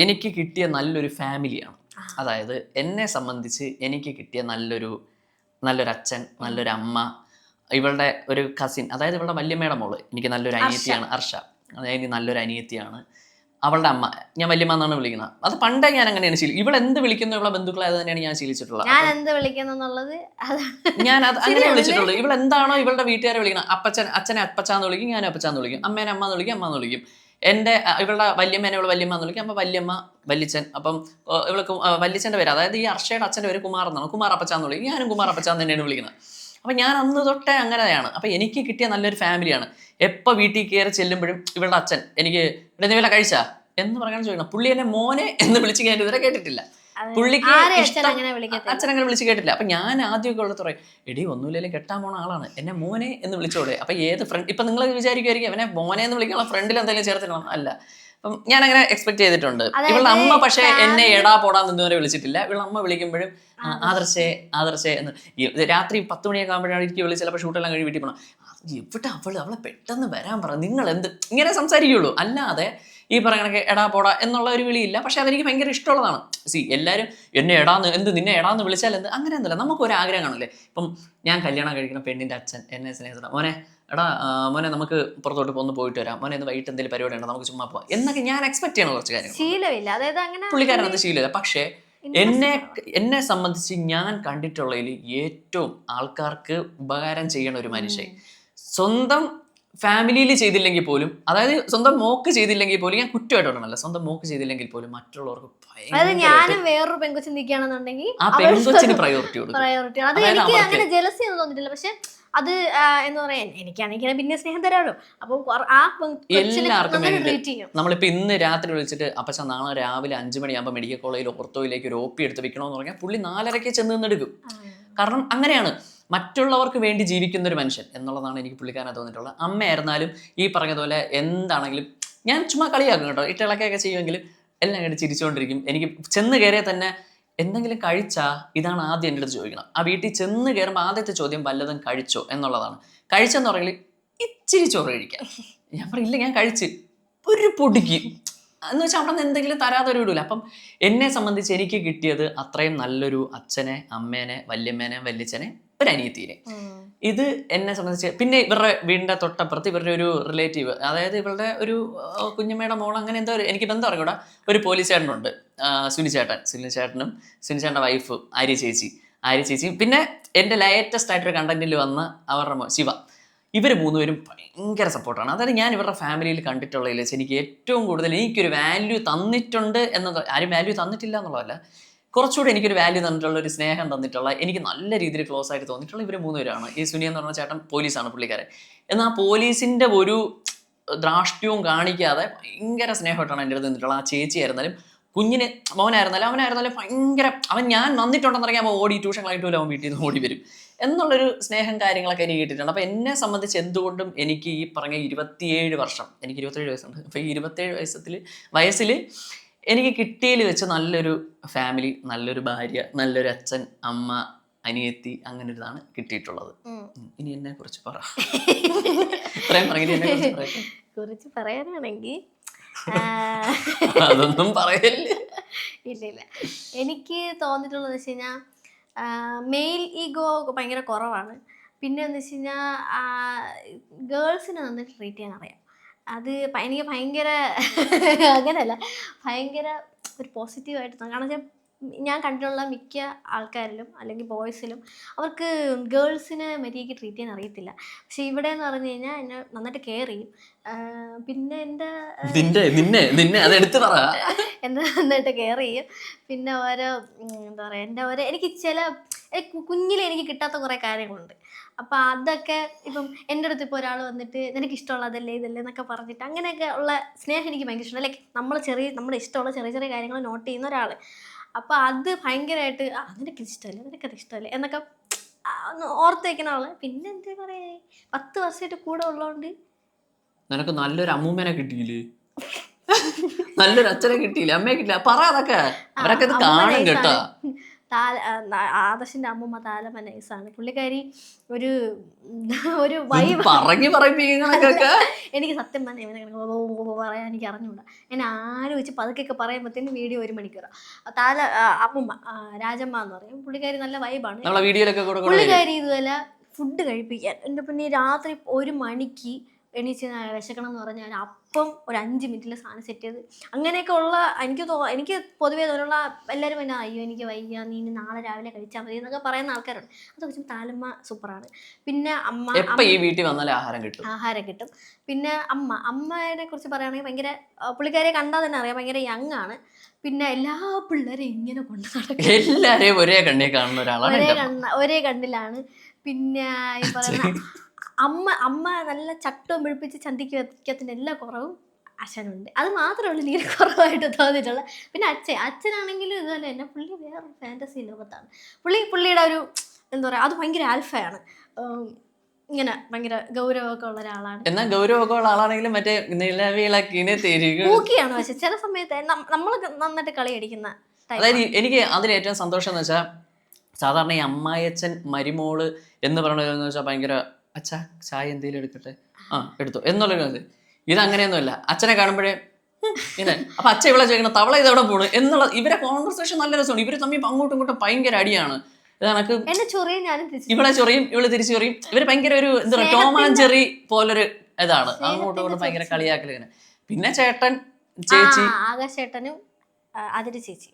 എനിക്ക് കിട്ടിയ നല്ലൊരു ഫാമിലിയാണ് അതായത് എന്നെ സംബന്ധിച്ച് എനിക്ക് കിട്ടിയ നല്ലൊരു നല്ലൊരു അച്ഛൻ നല്ലൊരു അമ്മ ഇവളുടെ ഒരു കസിൻ അതായത് ഇവളുടെ വല്യമ്മയുടെ മോൾ എനിക്ക് നല്ലൊരു അനിയത്തിയാണ് അർഷ അതായത് എനിക്ക് നല്ലൊരു അനിയത്തിയാണ്. അവളുടെ അമ്മ ഞാൻ വല്യമ്മ എന്നാണ് വിളിക്കുന്നത്. അത് പണ്ടേ ഞാൻ അങ്ങനെയാണ് ശീലി ഇവിടെ എന്ത് വിളിക്കുന്നു ഇവളെ ബന്ധുക്കളെ അത് തന്നെയാണ് ഞാൻ ശീലിച്ചിട്ടുള്ളത്. ഞാൻ എന്ത് വിളിക്കുന്നുള്ളത് ഞാൻ അത് അങ്ങനെ വിളിച്ചിട്ടുള്ളത്. വിളിച്ചിട്ടുള്ളൂ ഇവൾ എന്താണോ ഇവളുടെ വീട്ടുകാരെ വിളിക്കണം അപ്പച്ചൻ അച്ഛനെ അപ്പച്ചാന്ന് വിളിക്കും ഞാൻ അപ്പച്ചാന്ന് വിളിക്കും അമ്മേനെ അമ്മ എന്ന് വിളിക്കും അമ്മ എന്ന് വിളിക്കും. എന്റെ ഇവളുടെ വല്യമ്മേനെ ഇവൾ വല്യമ്മ എന്ന് വിളിക്കും അപ്പം വല്യമ്മ വല്യച്ഛൻ അപ്പം ഇവൾക്ക് വല്യച്ഛന്റെ പേര് അതായത് ഈ അർഷയുടെ അച്ഛന്റെ പേര് കുമാർ എന്നാണ് കുമാർ അപ്പച്ചാന്ന് വിളിക്കും. ഞാനും കുമാർ അപ്പച്ചാന്ന് തന്നെയാണ് വിളിക്കുന്നത്. അപ്പം ഞാൻ അന്ന് തൊട്ടേ അങ്ങനെയാണ്. അപ്പം എനിക്ക് കിട്ടിയ നല്ലൊരു ഫാമിലിയാണ് എപ്പോൾ വീട്ടിൽ കയറി ചെല്ലുമ്പോഴും ഇവളുടെ അച്ഛൻ എനിക്ക് ഇവിടെ വല്ല കഴിച്ചാ? എന്ന് പറയാൻ ചോദിക്കണം പുള്ളി എന്നെ മോനെ എന്ന് വിളിച്ച് ഞാൻ ഇതുവരെ കേട്ടിട്ടില്ല. പുള്ളിക്ക് അച്ഛനങ്ങനെ വിളിച്ച് കേട്ടില്ല അപ്പൊ ഞാൻ ആദ്യമൊക്കെ ഉള്ളത് പറയും എടി ഒന്നുമില്ലെങ്കിലും കെട്ടാൻ പോണ ആളാണ്. എന്നെ മോനെ എന്ന് വിളിച്ചോടെ. അപ്പൊ ഏത് ഫ്രണ്ട് ഇപ്പൊ നിങ്ങൾ വിചാരിക്കുമായിരിക്കും അവനെ മോനെ എന്ന് വിളിക്കാനുള്ള ഫ്രണ്ടിൽ എന്തെങ്കിലും ചേർത്തിടണം അല്ല. അപ്പം ഞാൻ അങ്ങനെ എക്സ്പെക്ട് ചെയ്തിട്ടുണ്ട് ഇവളുടെ അമ്മ പക്ഷേ എന്നെ എടാ പോടാന്ന് നിന്നുവരെ വിളിച്ചിട്ടില്ല. ഇവളുടെ അമ്മ വിളിക്കുമ്പോഴും ആദർശേ ആദർശേ എന്ന് രാത്രി പത്ത് മണിയൊക്കെ ആകുമ്പോഴാണ് എനിക്ക് വിളിച്ച് ചിലപ്പോൾ ഷൂട്ടെല്ലാം കഴിഞ്ഞ് വീട്ടിൽ പോകണം എവിടെ അവൾ? അവളെ പെട്ടെന്ന് വരാൻ പറ. നിങ്ങൾ എന്ത് ഇങ്ങനെ സംസാരിക്കുള്ളൂ. അല്ലാതെ ഈ പറയണ എടാ പോടാ എന്നുള്ള ഒരു വിളിയില്ല. പക്ഷെ അതെനിക്ക് ഭയങ്കര ഇഷ്ടമുള്ളതാണ്. സി എല്ലാവരും എന്നെ എടാന്ന് എന്ത് നിന്നെ എടാന്ന് വിളിച്ചാൽ എന്ത്? അങ്ങനെയൊന്നുമില്ല. നമുക്ക് ഒരു ആഗ്രഹം കാണില്ലേ ഇപ്പം ഞാൻ കല്യാണം കഴിക്കുന്ന പെണ്ണിന്റെ അച്ഛൻ എന്നെ സ്നേഹിച്ചിട്ട്. മോനെ എടാ മോനെ നമുക്ക് പുറത്തോട്ട് പോന്ന് പോയിട്ട് വരാം. മോനെ ഇന്ന് വൈകിട്ട് എന്തെങ്കിലും പരിപാടി ഉണ്ടോ? നമുക്ക് ചുമ്മാ പോവാം. എന്നൊക്കെ ഞാൻ എക്സ്പെക്ട് ചെയ്യണം കുറച്ച് കാര്യങ്ങൾ. ശീലമില്ല. അതായത് അങ്ങനെ പുള്ളിക്കാരൻ അത് ശീലമില്ല. പക്ഷേ എന്നെ എന്നെ സംബന്ധിച്ച് ഞാൻ കണ്ടിട്ടുള്ളതിൽ ഏറ്റവും ആൾക്കാർക്ക് ഉപകാരം ചെയ്യണ ഒരു മനുഷ്യൻ. സ്വന്തം ഫാമിലിയിൽ ചെയ്തില്ലെങ്കിൽ പോലും അതായത് സ്വന്തം മോക്ക് ചെയ്തില്ലെങ്കിൽ പോലും ഞാൻ കുറ്റമായിട്ടൊന്നുമല്ല സ്വന്തം മോക്ക് ചെയ്തില്ലെങ്കിൽ പോലും മറ്റുള്ളവർക്ക് അതായത് ഞാനും വേറൊരു പെൺകൊച്ചു നിൽക്കുകയാണെന്നുണ്ടെങ്കിൽ ആ പെൺകൊച്ചിന് പ്രയോറിറ്റി പ്രയോറിറ്റി അത് എനിക്ക് അങ്ങനെ ജലസി ഒന്നും തോന്നിട്ടില്ല പക്ഷെ അത് എന്ന് പറയാൻ പറയാ എനിക്കാണെങ്കിൽ പിന്നെ സ്നേഹം തരാമല്ലോ അപ്പൊ ആ എല്ലാവർക്കും നമ്മളിപ്പോൾ ഇന്ന് രാത്രി വിളിച്ചിട്ട് അപ്പച്ച നാളെ രാവിലെ അഞ്ചു മണിയാകുമ്പോൾ മെഡിക്കൽ കോളേജിൽ ഓർത്തോയിലേക്ക് ഒരു ഒ പി എടുത്ത് വെക്കണമെന്ന് പറഞ്ഞാൽ പുള്ളി നാലരയ്ക്ക് ചെന്ന് നിന്നെടുക്കും. കാരണം അങ്ങനെയാണ്. മറ്റുള്ളവർക്ക് വേണ്ടി ജീവിക്കുന്ന ഒരു മനുഷ്യൻ എന്നുള്ളതാണ് എനിക്ക് പുള്ളിക്കാരനെ തോന്നിയിട്ടുള്ളത്. അമ്മയായിരുന്നാലും ഈ പറഞ്ഞതുപോലെ എന്താണെങ്കിലും ഞാൻ ചുമ്മാ കളിയാക്കും കേട്ടോ. ഇട്ടിളക്കൊക്കെ ചെയ്യുമെങ്കിലും എല്ലാം കണ്ട് ചിരിച്ചുകൊണ്ടിരിക്കും എനിക്ക് ചെന്ന് കയറിയാൽ തന്നെ എന്തെങ്കിലും കഴിച്ചാ ഇതാണ് ആദ്യം എന്റെ അടുത്ത് ചോദിക്കണം. ആ വീട്ടിൽ ചെന്ന് കയറുമ്പോൾ ആദ്യത്തെ ചോദ്യം വല്ലതും കഴിച്ചോ എന്നുള്ളതാണ്. കഴിച്ചെന്ന് പറഞ്ഞാൽ ഇച്ചിരി ചോറ് കഴിക്കാം. ഞാൻ പറയില്ല ഞാൻ കഴിച്ച്. ഒരു പൊടിക്ക്. എന്ന് വെച്ചാൽ അവിടെ നിന്ന് എന്തെങ്കിലും തരാതെ ഒരു വിടൂല. അപ്പം എന്നെ സംബന്ധിച്ച് എനിക്ക് കിട്ടിയത് അത്രയും നല്ലൊരു അച്ഛനെ അമ്മേനെ വല്യമ്മേനെ വല്യച്ഛനെ ഒരു അനിയത്തീനെ ഇത് എന്നെ സംബന്ധിച്ച് പിന്നെ ഇവരുടെ വീടിന്റെ തൊട്ടപ്പുറത്ത് ഇവരുടെ ഒരു റിലേറ്റീവ് അതായത് ഇവളുടെ ഒരു കുഞ്ഞമ്മയുടെ മോൾ അങ്ങനെ എന്തോ എനിക്ക് ബന്ധം അറിഞ്ഞൂടാ ഒരു പോലീസ് ചേട്ടനുണ്ട്. സുനി ചേട്ടൻ സുനി ചേട്ടനും സുനി ചേട്ടന്റെ വൈഫ് ആര്യ ചേച്ചി ആര്യ ചേച്ചി പിന്നെ എന്റെ ലേറ്റസ്റ്റ് ആയിട്ടൊരു കണ്ടന്റിൽ വന്ന അവരുടെ ശിവ. ഇവർ മൂന്നുപേരും ഭയങ്കര സപ്പോർട്ടാണ്. അതായത് ഞാൻ ഇവരുടെ ഫാമിലിയിൽ കണ്ടിട്ടുള്ളതിൽ എനിക്ക് ഏറ്റവും കൂടുതൽ എനിക്കൊരു വാല്യൂ തന്നിട്ടുണ്ട് എന്നത് ആരും വാല്യൂ തന്നിട്ടില്ല എന്നുള്ളതല്ല. കുറച്ചുകൂടി എനിക്കൊരു വാല്യൂ തന്നിട്ടുള്ള ഒരു സ്നേഹം തന്നിട്ടുള്ള എനിക്ക് നല്ല രീതിയിൽ ക്ലോസ് ആയിട്ട് തോന്നിയിട്ടുള്ള ഇവർ മൂന്നുപേരാണ്. ഈ സുനി എന്ന് പറഞ്ഞ ചേട്ടൻ പോലീസാണ് പുള്ളിക്കാരൻ. എന്നാൽ പോലീസിന്റെ ഒരു ദ്രാഷ്ട്യവും കാണിക്കാതെ ഭയങ്കര സ്നേഹമായിട്ടാണ് എന്റെ അടുത്ത് നിന്നിട്ടുള്ളത്. ആ ചേച്ചി ആയിരുന്നാലും കുഞ്ഞിന് മോനായിരുന്നാലും അവനായിരുന്നാലും ഭയങ്കര അവൻ ഞാൻ വന്നിട്ടുണ്ടെന്ന് അവൻ ഓടി ട്യൂഷൻ കളയിട്ട് പോലും അവൻ വീട്ടിൽ നിന്ന് ഓടി വരും. എന്നുള്ളൊരു സ്നേഹം കാര്യങ്ങളൊക്കെ എനിക്ക് കിട്ടിയിട്ടുണ്ട്. അപ്പോൾ എന്നെ സംബന്ധിച്ച് എന്തുകൊണ്ടും എനിക്ക് ഈ പറഞ്ഞ ഇരുപത്തിയേഴ് വർഷം എനിക്ക് ഇരുപത്തേഴ് വയസ്സുണ്ട്. അപ്പോൾ ഈ ഇരുപത്തേഴ് വയസ്സത്തിൽ വയസ്സിൽ എനിക്ക് കിട്ടിയതിൽ വെച്ച് നല്ലൊരു ഫാമിലി നല്ലൊരു ഭാര്യ നല്ലൊരു അച്ഛൻ അമ്മ അനിയത്തി അങ്ങനെ ഒരിതാണ് കിട്ടിയിട്ടുള്ളത് ഇനി എന്നെ കുറിച്ച് പറ കുറിച്ച് പറയാനാണെങ്കിൽ അതൊന്നും പറയല്ലേ. ഇല്ല ഇല്ല എനിക്ക് തോന്നിയിട്ടുള്ളത് വെച്ച് കഴിഞ്ഞാൽ മെയിൽ ഈഗോ ഭയങ്കര കുറവാണ്. പിന്നെ എന്ന് വെച്ച് കഴിഞ്ഞാൽ ഗേൾസിനെ നന്നായിട്ട് ട്രീറ്റ് ചെയ്യാൻ അറിയാം. അത് എനിക്ക് ഭയങ്കര അങ്ങനെയല്ല. ഭയങ്കര ഒരു പോസിറ്റീവായിട്ട് കാരണം വെച്ചാൽ ഞാൻ കണ്ടിട്ടുള്ള മിക്ക ആൾക്കാരിലും അല്ലെങ്കിൽ ബോയ്സിലും അവർക്ക് ഗേൾസിനെ മര്യാദയ്ക്ക് ട്രീറ്റ് ചെയ്യാൻ അറിയത്തില്ല. പക്ഷേ ഇവിടെ എന്ന് പറഞ്ഞു കഴിഞ്ഞാൽ എന്നെ നന്നായിട്ട് കെയർ ചെയ്യും. പിന്നെ എന്റെ നിന്റെ നിന്നെ നിന്നെ അത് എടുത്തു പറ. എന്നെ നന്നായിട്ട് കെയർ ചെയ്യും. പിന്നെ ഓരോ എന്താ പറയാ എന്റെ ഓരോ എനിക്ക് ചില കുഞ്ഞിലെ എനിക്ക് കിട്ടാത്ത കുറെ കാര്യങ്ങളുണ്ട്. അപ്പൊ അതൊക്കെ ഇപ്പം എന്റെ അടുത്ത് ഇപ്പോൾ ഒരാൾ വന്നിട്ട് നിനക്ക് ഇഷ്ടമുള്ള അതല്ലേ ഇതല്ലേ എന്നൊക്കെ പറഞ്ഞിട്ട് അങ്ങനെയൊക്കെ ഉള്ള സ്നേഹം എനിക്ക് ഭയങ്കര ഇഷ്ടമാണ് ലൈക്ക് നമ്മൾ ചെറിയ നമ്മുടെ ഇഷ്ടമുള്ള ചെറിയ ചെറിയ കാര്യങ്ങൾ നോട്ട് ചെയ്യുന്ന ഒരാൾ അപ്പോൾ അത് ഭയങ്കരമായിട്ട് ആ നിനക്ക് ഇഷ്ടമല്ലേ? നിനക്കത് ഇഷ്ടമല്ലേ? എന്നൊക്കെ ഓർത്ത് വെക്കുന്ന ആൾ. പിന്നെ എന്താ പറയാ പത്ത് വർഷമായിട്ട് കൂടെ ഉള്ളതുകൊണ്ട് നിനക്ക് നല്ലൊരു അമ്മൂമ്മേനെ കിട്ടിയില്ലേ? നല്ലൊരു അച്ഛനെ കിട്ടിയില്ലേ? അമ്മയെ കിട്ടില്ല പറ അതൊക്കെ. അവരൊക്കെ ഇത് കാണും കേട്ടോ. ആദർശിന്റെ അമ്മൂമ്മ താലമ നൈസാണ് പുള്ളിക്കാരി ഒരു ഒരു പറഞ്ഞു എനിക്ക് സത്യം പറഞ്ഞു പറയാൻ എനിക്ക് അറിഞ്ഞൂടാ. എന്നെ ആരും വെച്ച് പതുക്കെ പറയുമ്പോഴത്തേനും വീഡിയോ ഒരു മണിക്കൂറാണ് താല ആ, അമ്മൂമ്മ രാജമ്മ എന്ന് പറയും. പുള്ളിക്കാരി നല്ല വൈബാണ്. പുള്ളിക്കാരി ഇതുപോലെ ഫുഡ് കഴിപ്പിക്കാൻ. എന്റെ പിന്നെ രാത്രി ഒരു മണിക്ക് എണീച്ച് വിശക്കണം എന്ന് പറഞ്ഞാൽ അപ്പം ഒരു അഞ്ച് മിനിറ്റിൽ സാധനം സെറ്റ് ചെയ്ത് അങ്ങനെയൊക്കെ ഉള്ള എനിക്ക് തോ എനിക്ക് പൊതുവേ തോന്നുള്ള എല്ലാവരും പിന്നെ അയ്യോ എനിക്ക് വയ്യ നീ ഇനി നാളെ രാവിലെ കഴിച്ചാൽ മതി എന്നൊക്കെ പറയുന്ന ആൾക്കാരുണ്ട്. അത് വെച്ചാൽ താലമ്മ സൂപ്പറാണ് പിന്നെ അമ്മ ഈ വീട്ടിൽ വന്നാലേ ആഹാരം കിട്ടും? ആഹാരം കിട്ടും. പിന്നെ അമ്മ അമ്മയെ കുറിച്ച് പറയുകയാണെങ്കിൽ ഭയങ്കര പുള്ളിക്കാരെ കണ്ടാൽ തന്നെ അറിയാം ഭയങ്കര യങ് ആണ്. പിന്നെ എല്ലാ പിള്ളേരെയും ഇങ്ങനെ കൊണ്ട് നടക്കും. എല്ലാരെയും ഒരേ കണ്ണിൽ കാണുന്ന ഒരാളാണ് ഒരേ കണ്ണ ഒരേ കണ്ണിലാണ്. പിന്നെ ഈ പറയുന്ന അമ്മ അമ്മ നല്ല ചട്ടവും പിടിപ്പിച്ച് ചന്തിക്ക് വെക്കത്തിന് എല്ലാ കുറവും അച്ഛനുണ്ട്. അത് മാത്രമേ ഉള്ളൂ എനിക്ക് കുറവായിട്ട് തോന്നിയിട്ടുള്ള. പിന്നെ അച്ഛൻ അച്ഛനാണെങ്കിലും ഇതുപോലെ തന്നെ പുള്ളി വേറെ ഫാന്റസി ലോകത്താണ്. പുള്ളി പുള്ളിയുടെ ഒരു എന്താ പറയുക അത് ഭയങ്കര ആൽഫയാണ് ഇങ്ങനെ ഭയങ്കര ഗൗരവമൊക്കെ ഉള്ള ഒരാളാണ്. എന്നാൽ ഗൗരവമൊക്കെ ഉള്ള ആളാണെങ്കിലും മറ്റേ നിലവിളക്കിനെ ഓക്കെയാണ് പക്ഷെ ചില സമയത്ത് നമ്മൾ നന്നായിട്ട് കളി അടിക്കുന്ന അതായത് എനിക്ക് അതിൽ ഏറ്റവും സന്തോഷം എന്ന് വെച്ചാൽ സാധാരണ ഈ അമ്മായച്ചൻ മരുമോൾ എന്ന് പറയുന്നത് വെച്ചാൽ ഭയങ്കര അച്ഛ ചായ എന്തെങ്കിലും എടുക്കട്ടെ? ആ എടുത്തു. എന്നുള്ളൊരു ഇത്. അങ്ങനെയൊന്നുമില്ല. അച്ഛനെ കാണുമ്പോഴേ "ഹും, ഇങ്ങനെ അപ്പൊ അച്ഛൻ ഇവിടെ ചോദിക്കണം തവള ഇതെവിടെ പോണു? എന്നുള്ള ഇവരെ കോൺവെർസേഷൻ നല്ല രസമാണ്. ഇവർ തമ്മിൽ അങ്ങോട്ടും ഇങ്ങോട്ടും ഭയങ്കര അടിയാണ്. കണക്ക് ഇവളെ ചൊറിയും ഇവൾ തിരിച്ചു ചൊറിയും. ഇവർ ഭയങ്കര ഒരു എന്താ പറയുക ടോമാഞ്ചെറി പോലൊരു ഇതാണ്. അങ്ങോട്ടും ഇങ്ങോട്ടും ഭയങ്കര കളിയാക്കൽ ഇങ്ങനെ. പിന്നെ ചേട്ടൻ ചേച്ചി. ആകാശേട്ടനും അതിര് ചേച്ചി.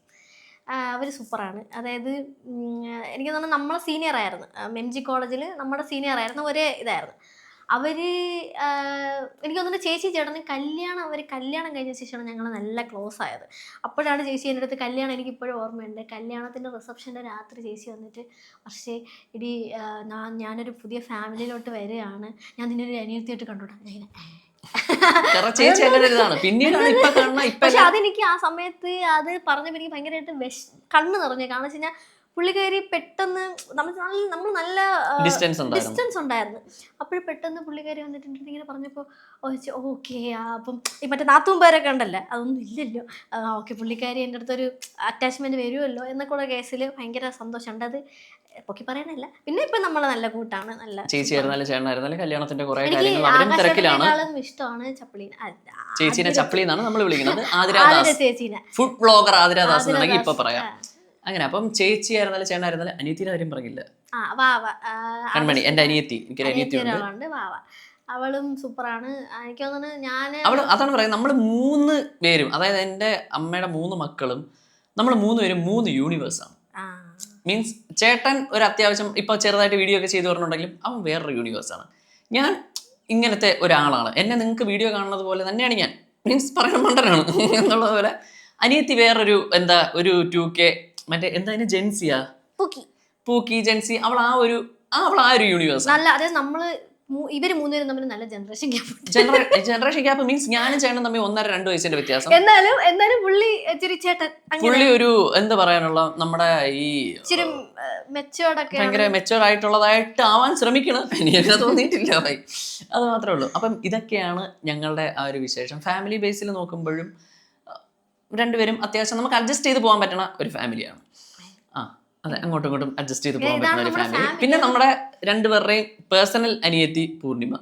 അവർ സൂപ്പറാണ്. അതായത് എനിക്ക് തോന്നുന്നു നമ്മളെ സീനിയർ ആയിരുന്നു. എം ജി കോളേജിൽ നമ്മുടെ സീനിയർ ആയിരുന്നു ഒരേ ഇതായിരുന്നു. അവർ എനിക്ക് തോന്നുന്നു ചേച്ചി ചേട്ടന് കല്യാണം അവർ കല്യാണം കഴിഞ്ഞ ശേഷമാണ് ഞങ്ങൾ നല്ല ക്ലോസ് ആയത്. അപ്പോഴാണ് ചേച്ചി എന്റെ അടുത്ത് കല്യാണം എനിക്ക് ഇപ്പോഴും ഓർമ്മയുണ്ട്. കല്യാണത്തിന്റെ റിസപ്ഷന്റെ രാത്രി ചേച്ചി വന്നിട്ട് പക്ഷേ ഇടി ഞാനൊരു പുതിയ ഫാമിലിയിലോട്ട് വരികയാണ്. ഞാൻ നിന്നൊരു അനിയത്തിയായിട്ട് കണ്ടോട്ടാ ചേച്ചി അങ്ങനെ ഒരു ഇതാണ്. പിന്നീടാണ് ഇപ്പൊ കാണുന്ന ഇപ്പൊ പക്ഷെ അതെനിക്ക് ആ സമയത്ത് അത് പറഞ്ഞപ്പോ എനിക്ക് ഭയങ്കരമായിട്ട് വിഷ കണ്ണ് നിറഞ്ഞു. കാരണം വെച്ച് കഴിഞ്ഞാൽ പുള്ളിക്കാരി പെട്ടെന്ന് നമ്മൾ നല്ല നമ്മൾ നല്ല ഡിസ്റ്റൻസ് ഉണ്ടായിരുന്നു. ഡിസ്റ്റൻസ് ഉണ്ടായിരുന്നു. അപ്പോഴും പെട്ടെന്ന് പുള്ളിക്കാരി കയറി വന്നിട്ടുണ്ട്. ഇങ്ങനെ പറഞ്ഞപ്പോൾ ഓക്കെ അപ്പം ഈ മറ്റേ നാത്തൂമ്പേരൊക്കെ ഉണ്ടല്ലേ? അതൊന്നും ഇല്ലല്ലോ. ഓക്കെ പുള്ളിക്കാരി എന്റെ അടുത്തൊരു അറ്റാച്ച്മെന്റ് വരുമല്ലോ എന്നൊക്കെ ഉള്ള കേസിൽ ഭയങ്കര സന്തോഷമുണ്ട്. അത് പൊക്കി പറയാനല്ല പിന്നെ ഇപ്പൊ നമ്മൾ നല്ല കൂട്ടാണ് നല്ല ചേച്ചി ആയിരുന്നാലും ചേട്ടനായിരുന്നാലും കല്യാണത്തിന്റെ കുറെ കാര്യങ്ങൾ അവരും തിരക്കിലാണ്. ഇഷ്ടമാണ് ചപ്പളീന. ചേച്ചീനെ ചപ്പളി എന്നാണ് നമ്മൾ വിളിക്കുന്നത്. ആതിരാദാസ് ആതിര ദാസ് ഫുഡ് ബ്ലോഗർ ആതിരാദാസ് എന്നാണെങ്കിൽ ഇപ്പൊ പറയാം. അങ്ങനെ അപ്പം ചേച്ചി ആയിരുന്നാലും ചേട്ടനായിരുന്നാലും അനിയത്തിന്റെ കാര്യം പറയില്ല. കൺമണി എന്റെ അനിയത്തി. എനിക്കൊരു അനിയത്തി ഉണ്ട്. അവളും സൂപ്പറാണ്. എനിക്ക് തോന്നുന്നു ഞാൻ അവൾ അതാണ് പറയുന്നത്. നമ്മൾ മൂന്ന് പേരും അതായത് എന്റെ അമ്മയുടെ മൂന്ന് മക്കളും നമ്മൾ മൂന്ന് പേരും മൂന്ന് യൂണിവേഴ്സാണ് മീൻസ് ചേട്ടൻ ഒരു അത്യാവശ്യം ഇപ്പോൾ ചെറുതായിട്ട് വീഡിയോ ഒക്കെ ചെയ്തു പറഞ്ഞിട്ടുണ്ടെങ്കിലും അവൻ വേറൊരു യൂണിവേഴ്സാണ് ഞാൻ ഇങ്ങനത്തെ ഒരാളാണ്. എന്നെ നിങ്ങൾക്ക് വീഡിയോ കാണുന്നത് പോലെ തന്നെയാണ് ഞാൻ. മീൻസ് പറയുന്ന മണ്ടനാണ്. എന്നുള്ളത് പോലെ അനിയത്തി വേറൊരു എന്താ ഒരു ടു കെ മറ്റേ എന്താ അതിന് ജെൻസിയാ? പൂക്കി. ജെൻസി. അവൾ ആ ഒരു അവൾ ആ ഒരു യൂണിവേഴ്സ് അതായത് നമ്മൾ ഇവർ മൂന്നുപേരും തമ്മിൽ നല്ല generation gap generation gap means ഞാനും ചേട്ടൻ തമ്മിൽ ഒന്നര രണ്ട് വയസ്സിന്റെ വ്യത്യാസം. എന്നാലും എന്നാലും പുള്ളി ഇച്ചിരി ചേട്ടൻ പുള്ളി ഒരു എന്താ പറയാനുള്ള നമ്മുടെ ഈ ഇച്ചിരി ഒക്കെ ഭയങ്കര മെച്ചുവർ ആയിട്ടുള്ളതായിട്ട് ആവാൻ ശ്രമിക്കണം. എനിക്ക് തോന്നിയിട്ടില്ല. ഭായി അത് മാത്രമേ ഉള്ളൂ. അപ്പം ഇതൊക്കെയാണ് ഞങ്ങളുടെ ആ ഒരു വിശേഷം. ഫാമിലി ബേസിൽ നോക്കുമ്പോഴും രണ്ടുപേരും അത്യാവശ്യം നമുക്ക് അഡ്ജസ്റ്റ് ചെയ്ത് പോകാൻ പറ്റണ ഒരു ഫാമിലിയാണ് അതെ അങ്ങോട്ടും ഇങ്ങോട്ടും അഡ്ജസ്റ്റ് ചെയ്ത് പോകാൻ പറ്റുന്ന ഒരു ഫാമിലി പിന്നെ നമ്മുടെ രണ്ടുപേരുടെയും പേഴ്സണൽ അനിയത്തി പൂർണിമ.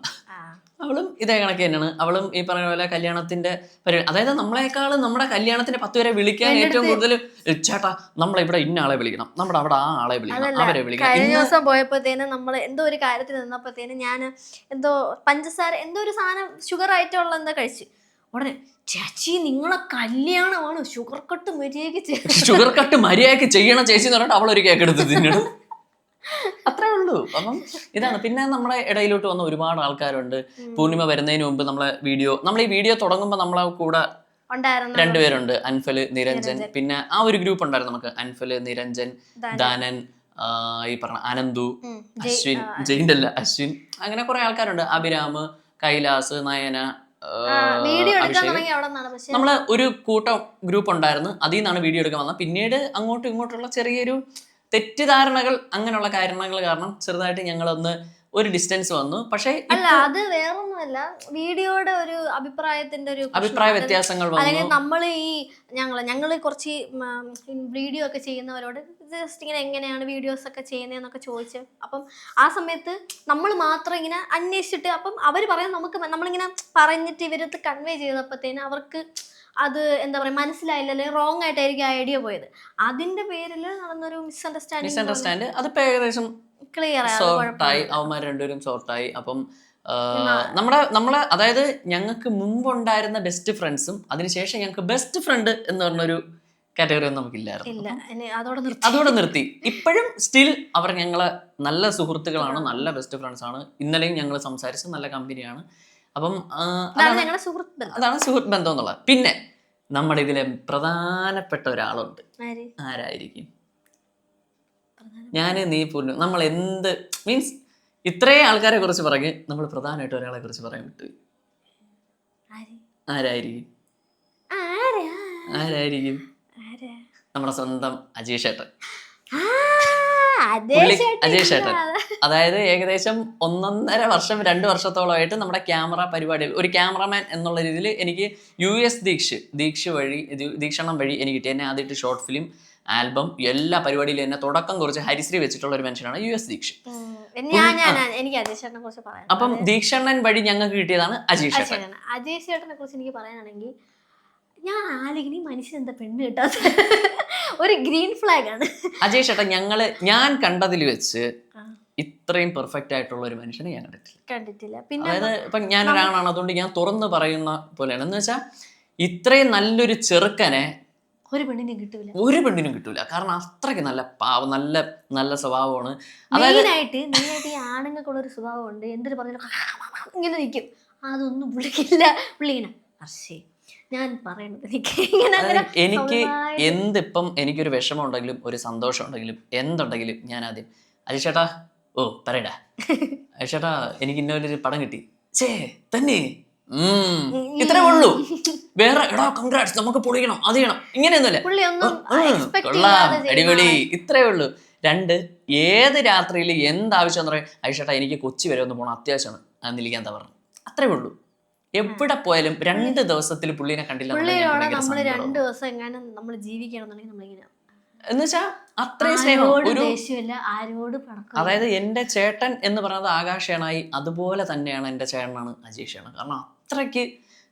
അവളും ഇതേ കണക്ക് തന്നെയാണ്. അവളും ഈ പറഞ്ഞ പോലെ കല്യാണത്തിന്റെ പരിപാടി അതായത് നമ്മളെക്കാളും നമ്മുടെ കല്യാണത്തിന്റെ പത്ത് പേരെ വിളിക്കാൻ ഏറ്റവും കൂടുതൽ ചേട്ടാ നമ്മളെ ഇവിടെ ഇന്ന ആളെ വിളിക്കണം. നമ്മുടെ അവിടെ ആ ആളെ വിളിക്കണം. അവരെ വിളിക്കണം. കഴിഞ്ഞ ദിവസം പോയപ്പോഴത്തേന് നമ്മൾ എന്തോ ഒരു കാര്യത്തിൽ നിന്നപ്പോഴത്തേനും ഞാൻ എന്തോ പഞ്ചസാര എന്തോ ഒരു സാധനം ഷുഗർ ആയിട്ടുള്ള എന്താ കഴിച്ചു. ഉടനെ ചേച്ചി നിങ്ങളെ കല്യാണമാണ് ഷുഗർ കട്ട് മര്യാദയ്ക്ക് ചെയ്യ്." ഷുഗർ കട്ട് മര്യാദയ്ക്ക് ചെയ്യണം ചേച്ചി എന്ന് പറഞ്ഞിട്ട് അവൾ ഒരു കേക്ക് എടുത്ത് തിന്നിടും. അത്രേ ഉള്ളൂ. അപ്പം ഇതാണ്. പിന്നെ നമ്മുടെ ഇടയിലോട്ട് വന്ന ഒരുപാട് ആൾക്കാരുണ്ട്. പൂർണിമ വരുന്നതിന് മുമ്പ് നമ്മളെ വീഡിയോ നമ്മൾ ഈ വീഡിയോ തുടങ്ങുമ്പോൾ നമ്മളെ കൂടെ രണ്ടുപേരുണ്ട് അൻഫൽ നിരഞ്ജൻ. പിന്നെ ആ ഒരു ഗ്രൂപ്പ് ഉണ്ടായിരുന്നു നമുക്ക്. അൻഫൽ നിരഞ്ജൻ ദാനൻ. ഈ പറഞ്ഞ അനന്തു അശ്വിൻ ജയിന്റെ അല്ല അശ്വിൻ. അങ്ങനെ കുറെ ആൾക്കാരുണ്ട്. അഭിരാമ് കൈലാസ് നയന നമ്മൾ ഒരു കൂട്ടം ഗ്രൂപ്പ് ഉണ്ടായിരുന്നു അതിൽ നിന്നാണ് വീഡിയോ എടുക്കാൻ വന്നത്. പിന്നീട് അങ്ങോട്ടും ഇങ്ങോട്ടുള്ള ചെറിയൊരു തെറ്റിദ്ധാരണകൾ അങ്ങനെയുള്ള കാരണങ്ങൾ കാരണം ചെറുതായിട്ട് ഞങ്ങളൊന്ന് ഒരു ഡിസ്റ്റൻസ് വന്നു. പക്ഷേ അല്ല അത് വേറൊന്നുമല്ല. വീഡിയോയുടെ ഒരു അഭിപ്രായത്തിന്റെ ഒരു അഭിപ്രായ വ്യത്യാസങ്ങൾ അല്ലെങ്കിൽ നമ്മൾ ഈ ഞങ്ങൾ ഞങ്ങൾ കുറച്ച് വീഡിയോ ഒക്കെ ചെയ്യുന്നവരോട് ജസ്റ്റ് ഇങ്ങനെ എങ്ങനെയാണ് വീഡിയോസ് ഒക്കെ ചെയ്യുന്നതെന്നൊക്കെ ചോദിച്ച് അപ്പം ആ സമയത്ത് നമ്മൾ മാത്രം ഇങ്ങനെ അന്വേഷിച്ചിട്ട് അപ്പം അവർ പറയാൻ നമുക്ക് നമ്മളിങ്ങനെ പറഞ്ഞിട്ട് ഇവരത് കൺവേ ചെയ്തപ്പോഴത്തേന് അവർക്ക് അത് എന്താ പറയുക മനസ്സിലായില്ല റോങ് ആയിട്ടായിരിക്കും ഐഡിയ പോയത്. അതിന്റെ പേരിൽ നടന്നൊരു മിസ് അണ്ടർസ്റ്റാൻഡ് അതിപ്പോ ഏകദേശം ക്ലിയർ സോർട്ടായി അവന്മാർ രണ്ടുപേരും സോർട്ടായി അപ്പം നമ്മളെ നമ്മുടെ നമ്മളെ അതായത് ഞങ്ങൾക്ക് മുമ്പുണ്ടായിരുന്ന ബെസ്റ്റ് ഫ്രണ്ട്സും അതിനുശേഷം ഞങ്ങൾക്ക് ബെസ്റ്റ് ഫ്രണ്ട് എന്ന് പറഞ്ഞൊരു കാറ്റഗറി ഒന്നും നമുക്കില്ലായിരുന്നു. അതോടെ നിർത്തി. ഇപ്പോഴും സ്റ്റിൽ അവർ ഞങ്ങളെ നല്ല സുഹൃത്തുക്കളാണ് നല്ല ബെസ്റ്റ് ഫ്രണ്ട്സ് ആണ്. ഇന്നലെയും ഞങ്ങൾ സംസാരിച്ച് നല്ല കമ്പനിയാണ് അപ്പം അതാണ് സുഹൃത്ത് ബന്ധം. എന്നുള്ളത്. പിന്നെ നമ്മുടെ ഇതിലെ പ്രധാനപ്പെട്ട ഒരാളുണ്ട്. ആരായിരിക്കും? ഞാൻ നീ പൂർണ നമ്മൾ എന്ത് മീൻസ് ഇത്രയും ആൾക്കാരെ കുറിച്ച് പറഞ്ഞ് നമ്മൾ പ്രധാനമായിട്ട് ഒരാളെ കുറിച്ച് പറയാൻ ആര്? ആരായിരിക്കും? ആരാ? ആരായിരിക്കും? നമ്മുടെ സ്വന്തം അജീഷ് ഏട്ടൻ അജേഷ് ഏട്ടൻ അതായത് ഏകദേശം ഒന്നൊന്നര വർഷം രണ്ട് വർഷത്തോളമായിട്ട് നമ്മുടെ ക്യാമറ പരിപാടിയിൽ ഒരു ക്യാമറമാൻ എന്നുള്ള രീതിയിൽ എനിക്ക് യു എസ് ദീക്ഷ് ദീക്ഷ വഴി ദീക്ഷണം വഴി എനിക്ക് കിട്ടി എന്നെ ആദ്യമായിട്ട് ഷോർട്ട് ഫിലിം ആൽബം എല്ലാ പരിപാടിയിലും എന്നെ തുടക്കം കുറിച്ച് ഹരിശ്രീ വെച്ചിട്ടുള്ള ഒരു മനുഷ്യനാണ് യു എസ് ദീക്ഷ അപ്പം ദീക്ഷണ്ണൻ വഴി ഞങ്ങൾക്ക് കിട്ടിയതാണ് അജീഷ് ചേട്ടൻ. അജയ് ചേട്ടനെ കുറിച്ച് എനിക്ക് പറയാനാണെങ്കിൽ ഞാൻ ആലോചിക്കുന്ന ഈ മനുഷ്യൻ എന്താ പെണ്ണ് കിട്ടാത്ത ഒരു ഗ്രീൻ ഫ്ലാഗ് ആണ് അജയ് ചേട്ടൻ ഞങ്ങൾ ഞാൻ കണ്ടതിൽ വെച്ച് ഇത്രയും പെർഫെക്റ്റ് ആയിട്ടുള്ള ഒരു മനുഷ്യനെ ഞാൻ കണ്ടിട്ടില്ല. കണ്ടിട്ടില്ല. പിന്നെ അതായത് ഇപ്പൊ ഞാൻ ഒരാളാണ് അതുകൊണ്ട് ഞാൻ തുറന്നു പറയുന്ന പോലെയാണ്. എന്ന് വെച്ചാൽ ഇത്രയും നല്ലൊരു ചെറുക്കനെ ഒരു പെണ്ണിനും കിട്ടൂല. ഒരു പെണ്ണിനും കിട്ടൂല. കാരണം അത്രയ്ക്ക് നല്ല പാവം നല്ല നല്ല സ്വഭാവമാണ്. മെയിനായിട്ട് മെയിനായിട്ട് ഈ ആണുങ്ങൾക്കുള്ള ഒരു സ്വഭാവമുണ്ട്. എന്തൊരു പറഞ്ഞാലും ഇങ്ങനെ നിൽക്കും അതൊന്നും വിളിക്കില്ല വിളിക്കണം പക്ഷേ ഞാൻ പറയണത് എനിക്ക് എന്തിപ്പം എനിക്കൊരു വിഷമം ഉണ്ടെങ്കിലും ഒരു സന്തോഷം ഉണ്ടെങ്കിലും എന്തുണ്ടെങ്കിലും ഞാൻ ആദ്യം അരിച്ചേട്ടാ ഓ പറയടാ. അരിച്ചേട്ടാ എനിക്ക് ഇന്നൊരു പടം കിട്ടി. ചേ തന്നെ. ഇത്രേ ഉള്ളൂ. വേറെ എടാ കൺഗ്രാറ്റ്സ് നമുക്ക് പൊളിക്കണം അത് ചെയ്യണം. ഇങ്ങനെയൊന്നുമല്ല. അടിപൊളി. ഇത്രേ ഉള്ളൂ. രണ്ട് ഏത് രാത്രിയിൽ എന്താവശ്യം എന്ന് പറയും. ഐഷേട്ടാ എനിക്ക് കൊച്ചി വരെ ഒന്ന് പോകണം അത്യാവശ്യമാണ്. അന്നിരിക്കാൻ എന്താ പറഞ്ഞു അത്രേ ഉള്ളൂ. എവിടെ പോയാലും രണ്ട് ദിവസത്തിൽ പുള്ളിനെ കണ്ടില്ല രണ്ട് ദിവസം എങ്ങാനും നമ്മൾ ജീവിക്കണമെന്നുണ്ടെങ്കിൽ നമ്മളിങ്ങനെ എന്ന് വെച്ചാൽ അത്രയും സ്നേഹം. ഒരു അതായത് എന്റെ ചേട്ടൻ എന്ന് പറയുന്നത് ആകാശേണായി അതുപോലെ തന്നെയാണ് എന്റെ ചേട്ടനാണ് അജീഷാണ് കാരണം അത്രയ്ക്ക്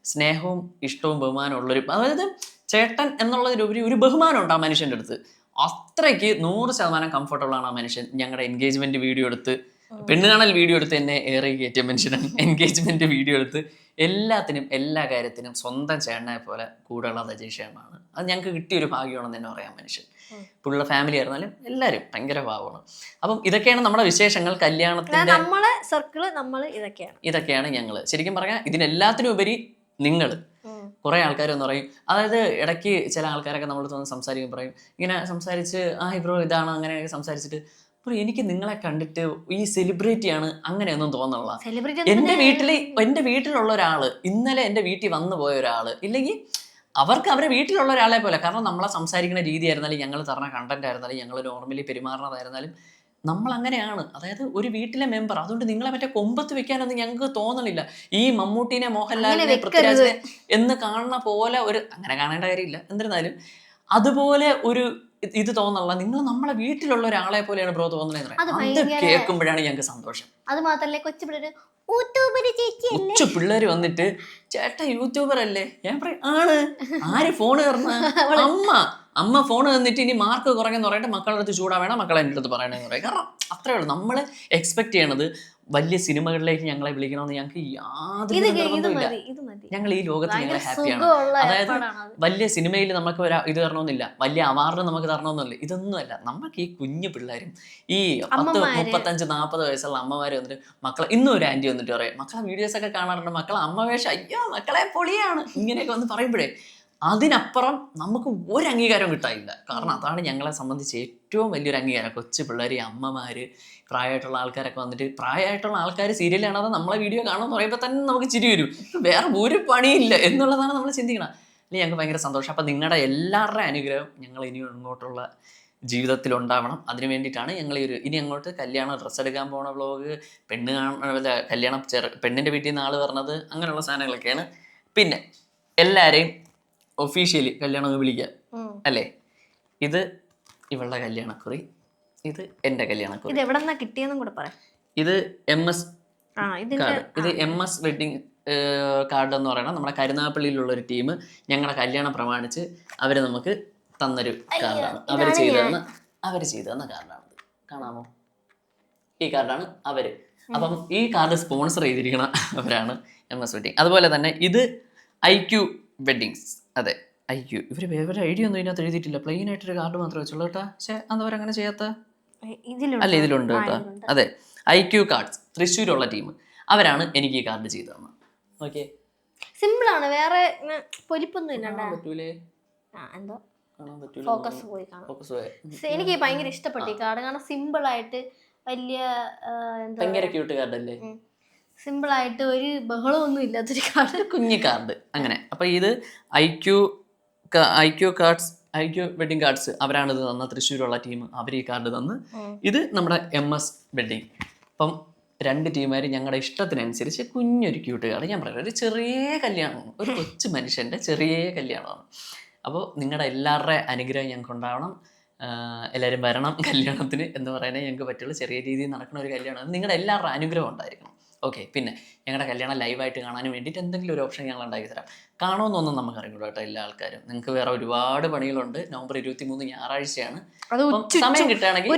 സ്നേഹവും ഇഷ്ടവും ബഹുമാനവും ഉള്ളൊരു അതായത് ചേട്ടൻ എന്നുള്ളതിലുപരി ഒരു ബഹുമാനം ഉണ്ട് ആ മനുഷ്യന്റെ അടുത്ത്. അത്രയ്ക്ക് നൂറ് ശതമാനം കംഫർട്ടബിൾ ആണ് ആ മനുഷ്യൻ ഞങ്ങളുടെ എൻഗേജ്മെന്റ് വീഡിയോ എടുത്ത് പെണ്ണ് കാണൽ വീഡിയോ എടുത്ത് എന്നെ ഏറെ കയറ്റിയ മനുഷ്യനാണ്. എൻഗേജ്മെന്റ് വീഡിയോ എടുത്ത് എല്ലാത്തിനും എല്ലാ കാര്യത്തിനും സ്വന്തം ചേട്ടനെ പോലെ കൂടെയുള്ള ചേട്ടനാണ് അത് ഞങ്ങൾക്ക് കിട്ടിയ ഒരു ഭാഗ്യമാണെന്ന് തന്നെ പറയാം മനുഷ്യൻ. പുള്ള ഫാമിലി ആയിരുന്നാലും എല്ലാവരും ഭയങ്കര ഭാവമാണ്. അപ്പം ഇതൊക്കെയാണ് നമ്മുടെ വിശേഷങ്ങൾ. കല്യാണത്തിന്റെ നമ്മളെ സർക്കിൾ നമ്മൾ ഇതൊക്കെയാണ്. ഇതൊക്കെയാണ് ഞങ്ങൾ ശരിക്കും പറഞ്ഞാൽ ഇതിനെല്ലാത്തിനും ഉപരി നിങ്ങൾ കുറേ ആൾക്കാരെന്ന് പറയും. അതായത് ഇടയ്ക്ക് ചില ആൾക്കാരൊക്കെ നമ്മൾ തോന്നുന്നു സംസാരിക്കും. പറയും. ഇങ്ങനെ സംസാരിച്ച് ആ ബ്രോ ഇതാണ്. അങ്ങനെയൊക്കെ സംസാരിച്ചിട്ട് എനിക്ക് നിങ്ങളെ കണ്ടിട്ട് ഈ സെലിബ്രിറ്റിയാണ് അങ്ങനെയൊന്നും തോന്നുന്നില്ല. എന്റെ വീട്ടിൽ എന്റെ വീട്ടിലുള്ള ഒരാൾ ഇന്നലെ എന്റെ വീട്ടിൽ വന്നു പോയ ഒരാൾ ഇല്ലെങ്കിൽ അവർക്ക് അവരെ വീട്ടിലുള്ള ഒരാളെ പോലെ കാരണം നമ്മളെ സംസാരിക്കുന്ന രീതി ആയിരുന്നാലും ഞങ്ങൾ തരണ കണ്ടന്റ് ആയിരുന്നാലും ഞങ്ങൾ നോർമലി പെരുമാറുന്നതായിരുന്നാലും നമ്മൾ അങ്ങനെയാണ് അതായത് ഒരു വീട്ടിലെ മെമ്പർ അതുകൊണ്ട് നിങ്ങളെ മറ്റേ കൊമ്പത്ത് വെക്കാനൊന്നും ഞങ്ങൾക്ക് തോന്നണില്ല. ഈ മമ്മൂട്ടിനെ മോഹൻലാലിനെ പൃഥ്വിരാജിനെ എന്ന് കാണുന്ന പോലെ ഒരു അങ്ങനെ കാണേണ്ട കാര്യമില്ല. എന്നിരുന്നാലും അതുപോലെ ഒരു ഇത് തോന്നുന്നുള്ള നിങ്ങൾ നമ്മളെ വീട്ടിലുള്ള ഒരാളെ പോലെയാണ് ബ്രോ തോന്നുന്നത് അത് കേൾക്കുമ്പോഴാണ് ഞങ്ങൾക്ക് സന്തോഷം. അത് മാത്രല്ലേ കൊച്ചു പിള്ളേര് പിള്ളേര് വന്നിട്ട് ചേട്ട യൂട്യൂബർ അല്ലേ? ഞാൻ പറയും ആണ്. ആര് ഫോൺ തരുന്ന? അമ്മ. അമ്മ ഫോൺ തന്നിട്ട് ഇനി മാർക്ക് കുറയ്ക്കുന്ന പറയട്ടെ മക്കളുടെ അടുത്ത് ചൂടാ വേണം മക്കളെ എന്റെ അടുത്ത് പറയണമെന്ന് പറയും. കാരണം അത്രേ ഉള്ളൂ. നമ്മൾ എക്സ്പെക്ട് ചെയ്യണത് വലിയ സിനിമകളിലേക്ക് ഞങ്ങളെ വിളിക്കണമെന്ന് ഞങ്ങൾക്ക് യാതൊരു ഞങ്ങൾ ഈ ലോകത്ത് ഞങ്ങൾ ഹാപ്പിയാണ് അതായത് വലിയ സിനിമയിൽ നമുക്ക് ഒരു ഇത് തരണമെന്നില്ല. വലിയ അവാർഡ് നമുക്ക് തരണമെന്നില്ല ഇതൊന്നുമല്ല. നമുക്ക് ഈ കുഞ്ഞു പിള്ളേരും ഈ പത്ത്. മുപ്പത്തഞ്ച് നാൽപ്പത് വയസ്സുള്ള അമ്മമാര് വന്നിട്ട് മക്കളെ ഇന്നും ഒരു ആന്റി വന്നിട്ട് പറയും മക്കളെ വീഡിയോസ് ഒക്കെ കാണാറുണ്ട്. മക്കളെ അമ്മ വേഷം അയ്യോ മക്കളെ പൊളിയാണ്. ഇങ്ങനെയൊക്കെ വന്ന് പറയുമ്പോഴേ അതിനപ്പുറം നമുക്ക് ഒരു അംഗീകാരം കിട്ടാനില്ല. കാരണം അതാണ് ഞങ്ങളെ സംബന്ധിച്ച് ഏറ്റവും വലിയൊരു അംഗീകാരം. കൊച്ചു പിള്ളേർ അമ്മമാര് പ്രായമായിട്ടുള്ള ആൾക്കാരൊക്കെ വന്നിട്ട് പ്രായമായിട്ടുള്ള ആൾക്കാർ സീരിയൽ കാണാതെ നമ്മളെ വീഡിയോ കാണുമെന്ന് പറയുമ്പോൾ തന്നെ നമുക്ക് ചിരി വരും. വേറെ ഒരു പണിയില്ല എന്നുള്ളതാണ് നമ്മൾ ചിന്തിക്കണം അല്ലെങ്കിൽ ഞങ്ങൾക്ക് ഭയങ്കര സന്തോഷം. അപ്പം നിങ്ങളുടെ എല്ലാവരുടെയും അനുഗ്രഹം ഞങ്ങൾ ഇനി ഇങ്ങോട്ടുള്ള ജീവിതത്തിൽ ഉണ്ടാവണം. അതിന് വേണ്ടിയിട്ടാണ് ഞങ്ങൾ ഈ ഒരു ഇനി അങ്ങോട്ട് കല്യാണം ഡ്രസ്സ് എടുക്കാൻ പോണ വ്ളോഗ് പെണ്ണ് കാണാൻ കല്യാണം ചെറു പെണ്ണിന്റെ വീട്ടിൽ നിന്ന് ആൾ പറഞ്ഞത് അങ്ങനെയുള്ള സാധനങ്ങളൊക്കെയാണ്. പിന്നെ എല്ലാവരെയും ഒഫീഷ്യലി കല്യാണം വിളിക്കാം. വിളിക്കുക അല്ലേ? ഇത് ഇവളുടെ കല്യാണക്കുറി. ഇത് എന്റെ കല്യാണക്കുറി ഇത് എവിടെന്നാ കിട്ടിയെന്നും കൂടെ പറയാം ഇത് എം എസ് കാർഡ് ഇത് എം എസ് വെഡിങ് കാർഡ് എന്ന് പറയുന്നത് നമ്മുടെ കരുനാഗപ്പള്ളിയിലുള്ള ഒരു ടീം ഞങ്ങളുടെ കല്യാണം പ്രമാണിച്ച് അവർ നമുക്ക് തന്നൊരു കാർഡാണ് അവർ ചെയ്തു. തന്ന അവർ ചെയ്തു തന്ന കാർഡാണ് കാണാമോ? ഈ കാർഡാണ് അവർ. അപ്പം ഈ കാർഡ് സ്പോൺസർ ചെയ്തിരിക്കുന്ന അവരാണ് എം എസ് വെഡിങ് അതുപോലെ തന്നെ ഇത് ഐ ക്യു വെഡിങ്സ് അതെ ഐ ക്യു ഇവർ വേറെ ഐഡിയ ഒന്നും ഇതിനകത്ത് എഴുതിയിട്ടില്ല. പ്ലെയിൻ ആയിട്ടൊരു കാർഡ് മാത്രമേ വെച്ചുള്ളൂ കേട്ടോ. പക്ഷേ അതവരങ്ങനെ ചെയ്യാത്ത അല്ല ഇതിലുണ്ട് കേട്ടോ. അതെ. I Q cards. തൃശ്ശൂരുള്ള ടീം. അവരാണ് എനിക്ക് ഈ കാർഡ് ചെയ്തു തന്നത്. ഓക്കെ. സിമ്പിൾ ആണ് വേറെ പൊലിപ്പൊന്നും പറ്റൂല? ഫോക്കസ് പോയി എനിക്ക് ഭയങ്കര ഇഷ്ടപ്പെട്ടു ഈ കാർഡ്. കാരണം സിമ്പിൾ ആയിട്ട് വലിയ ഭയങ്കര ക്യൂട്ട് കാർഡ് അല്ലേ സിമ്പിൾ ആയിട്ട് ഒരു ബഹളമൊന്നും ഇല്ലാത്തൊരു കാർഡ്. കുഞ്ഞു കാർഡ്. അങ്ങനെ. അപ്പൊ ഇത് I Q I Q cards I Q wedding cards അവരാണ് ഇത് തന്ന. തൃശ്ശൂരുള്ള ടീം അവർ ഈ കാർഡ് തന്ന്. ഇത് നമ്മുടെ എം എസ് വെഡിങ് അപ്പം രണ്ട് ടീമുകാർ ഞങ്ങളുടെ ഇഷ്ടത്തിനനുസരിച്ച് കുഞ്ഞൊരു ക്യൂട്ട് കാർഡ് ഞാൻ പറയുന്നത് ഒരു ചെറിയ കല്യാണമാണ് ഒരു കൊച്ചു മനുഷ്യന്റെ ചെറിയ കല്യാണമാണ്. അപ്പോൾ നിങ്ങളുടെ എല്ലാവരുടെ അനുഗ്രഹം ഞങ്ങൾക്ക് ഉണ്ടാവണം. എല്ലാവരും വരണം കല്യാണത്തിന് എന്ന് പറയാനേ ഞങ്ങൾക്ക് പറ്റുള്ളൂ. ചെറിയ രീതിയിൽ നടക്കുന്ന ഒരു കല്യാണം നിങ്ങളുടെ എല്ലാവരുടെ അനുഗ്രഹം ഉണ്ടായിരിക്കണം. ഓക്കെ പിന്നെ ഞങ്ങളുടെ കല്യാണം ലൈവായിട്ട് കാണാൻ വേണ്ടിയിട്ട് എന്തെങ്കിലും ഒരു ഓപ്ഷൻ ഞങ്ങൾ ഉണ്ടാക്കി തരാം. കാണുമെന്നൊന്നും നമുക്ക് അറിയില്ല കേട്ടോ എല്ലാ ആൾക്കാരും. നിങ്ങൾക്ക് വേറെ ഒരുപാട് പണികളുണ്ട്. നവംബർ ഇരുപത്തി മൂന്ന് ഞായറാഴ്ചയാണ് സമയം കിട്ടുകയാണെങ്കിൽ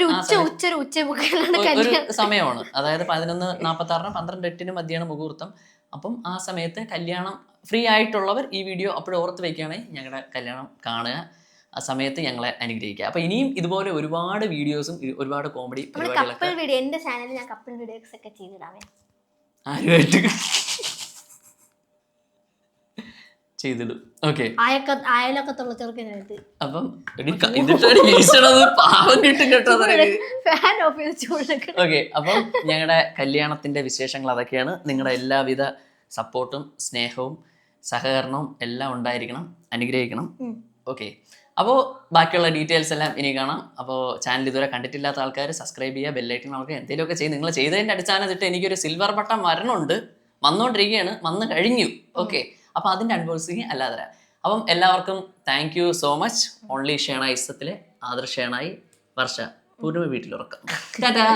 സമയമാണ്. അതായത് പതിനൊന്ന് നാൽപ്പത്തി ആറിന് പന്ത്രണ്ട് എട്ടിന് മധ്യാണ് മുഹൂർത്തം. അപ്പം ആ സമയത്ത് കല്യാണം ഫ്രീ ആയിട്ടുള്ളവർ ഈ വീഡിയോ അപ്പോഴും ഓർത്ത് വയ്ക്കുകയാണെങ്കിൽ ഞങ്ങളുടെ കല്യാണം കാണുക. ആ സമയത്ത് ഞങ്ങളെ അനുഗ്രഹിക്കുക. അപ്പൊ ഇനിയും ഇതുപോലെ ഒരുപാട് വീഡിയോസും ഒരുപാട് കോമഡി പരിപാടികളൊക്കെ എന്റെ ചാനലിൽ ഞാൻ കപ്പിൾ വീഡിയോസ് ഒക്കെ ആരുമായിട്ട് ചെയ്തിടും. ഓക്കെ അയക്ക അയലൊക്കത്തുള്ള ചെറുക്കനായിട്ട് അപ്പം ഇതിട്ടാണ് വീശണത് പാവം കിട്ടും കേട്ടോ ഓക്കെ അപ്പം ഞങ്ങളുടെ കല്യാണത്തിന്റെ വിശേഷങ്ങൾ അതൊക്കെയാണ്. നിങ്ങളുടെ എല്ലാവിധ സപ്പോർട്ടും സ്നേഹവും സഹകരണവും എല്ലാം ഉണ്ടായിരിക്കണം അനുഗ്രഹിക്കണം. ഓക്കെ അപ്പോൾ ബാക്കിയുള്ള ഡീറ്റെയിൽസ് എല്ലാം ഇനി കാണാം. അപ്പോൾ ചാനൽ ഇതുവരെ കണ്ടിട്ടില്ലാത്ത ആൾക്കാർ സബ്സ്ക്രൈബ് ചെയ്യുക ബെല്ലൈക്കൺ നമുക്ക് എന്തെങ്കിലുമൊക്കെ ചെയ്ത് നിങ്ങൾ ചെയ്തതിന്റെ അടിസ്ഥാനത്തിട്ട് എനിക്കൊരു സിൽവർ ബട്ടൺ വരണുണ്ട്. വന്നുകൊണ്ടിരിക്കുകയാണ് വന്നു കഴിഞ്ഞു. ഓക്കെ അപ്പോൾ അതിന്റെ അൺബോക്സിങ് അല്ലാതെ തരാം. അപ്പം എല്ലാവർക്കും thank you so much only Shenoy ഇസത്തിലെ Adarsh Shenoy വർഷ പൂർണ വീട്ടിലുറക്കം. ടാറ്റാ.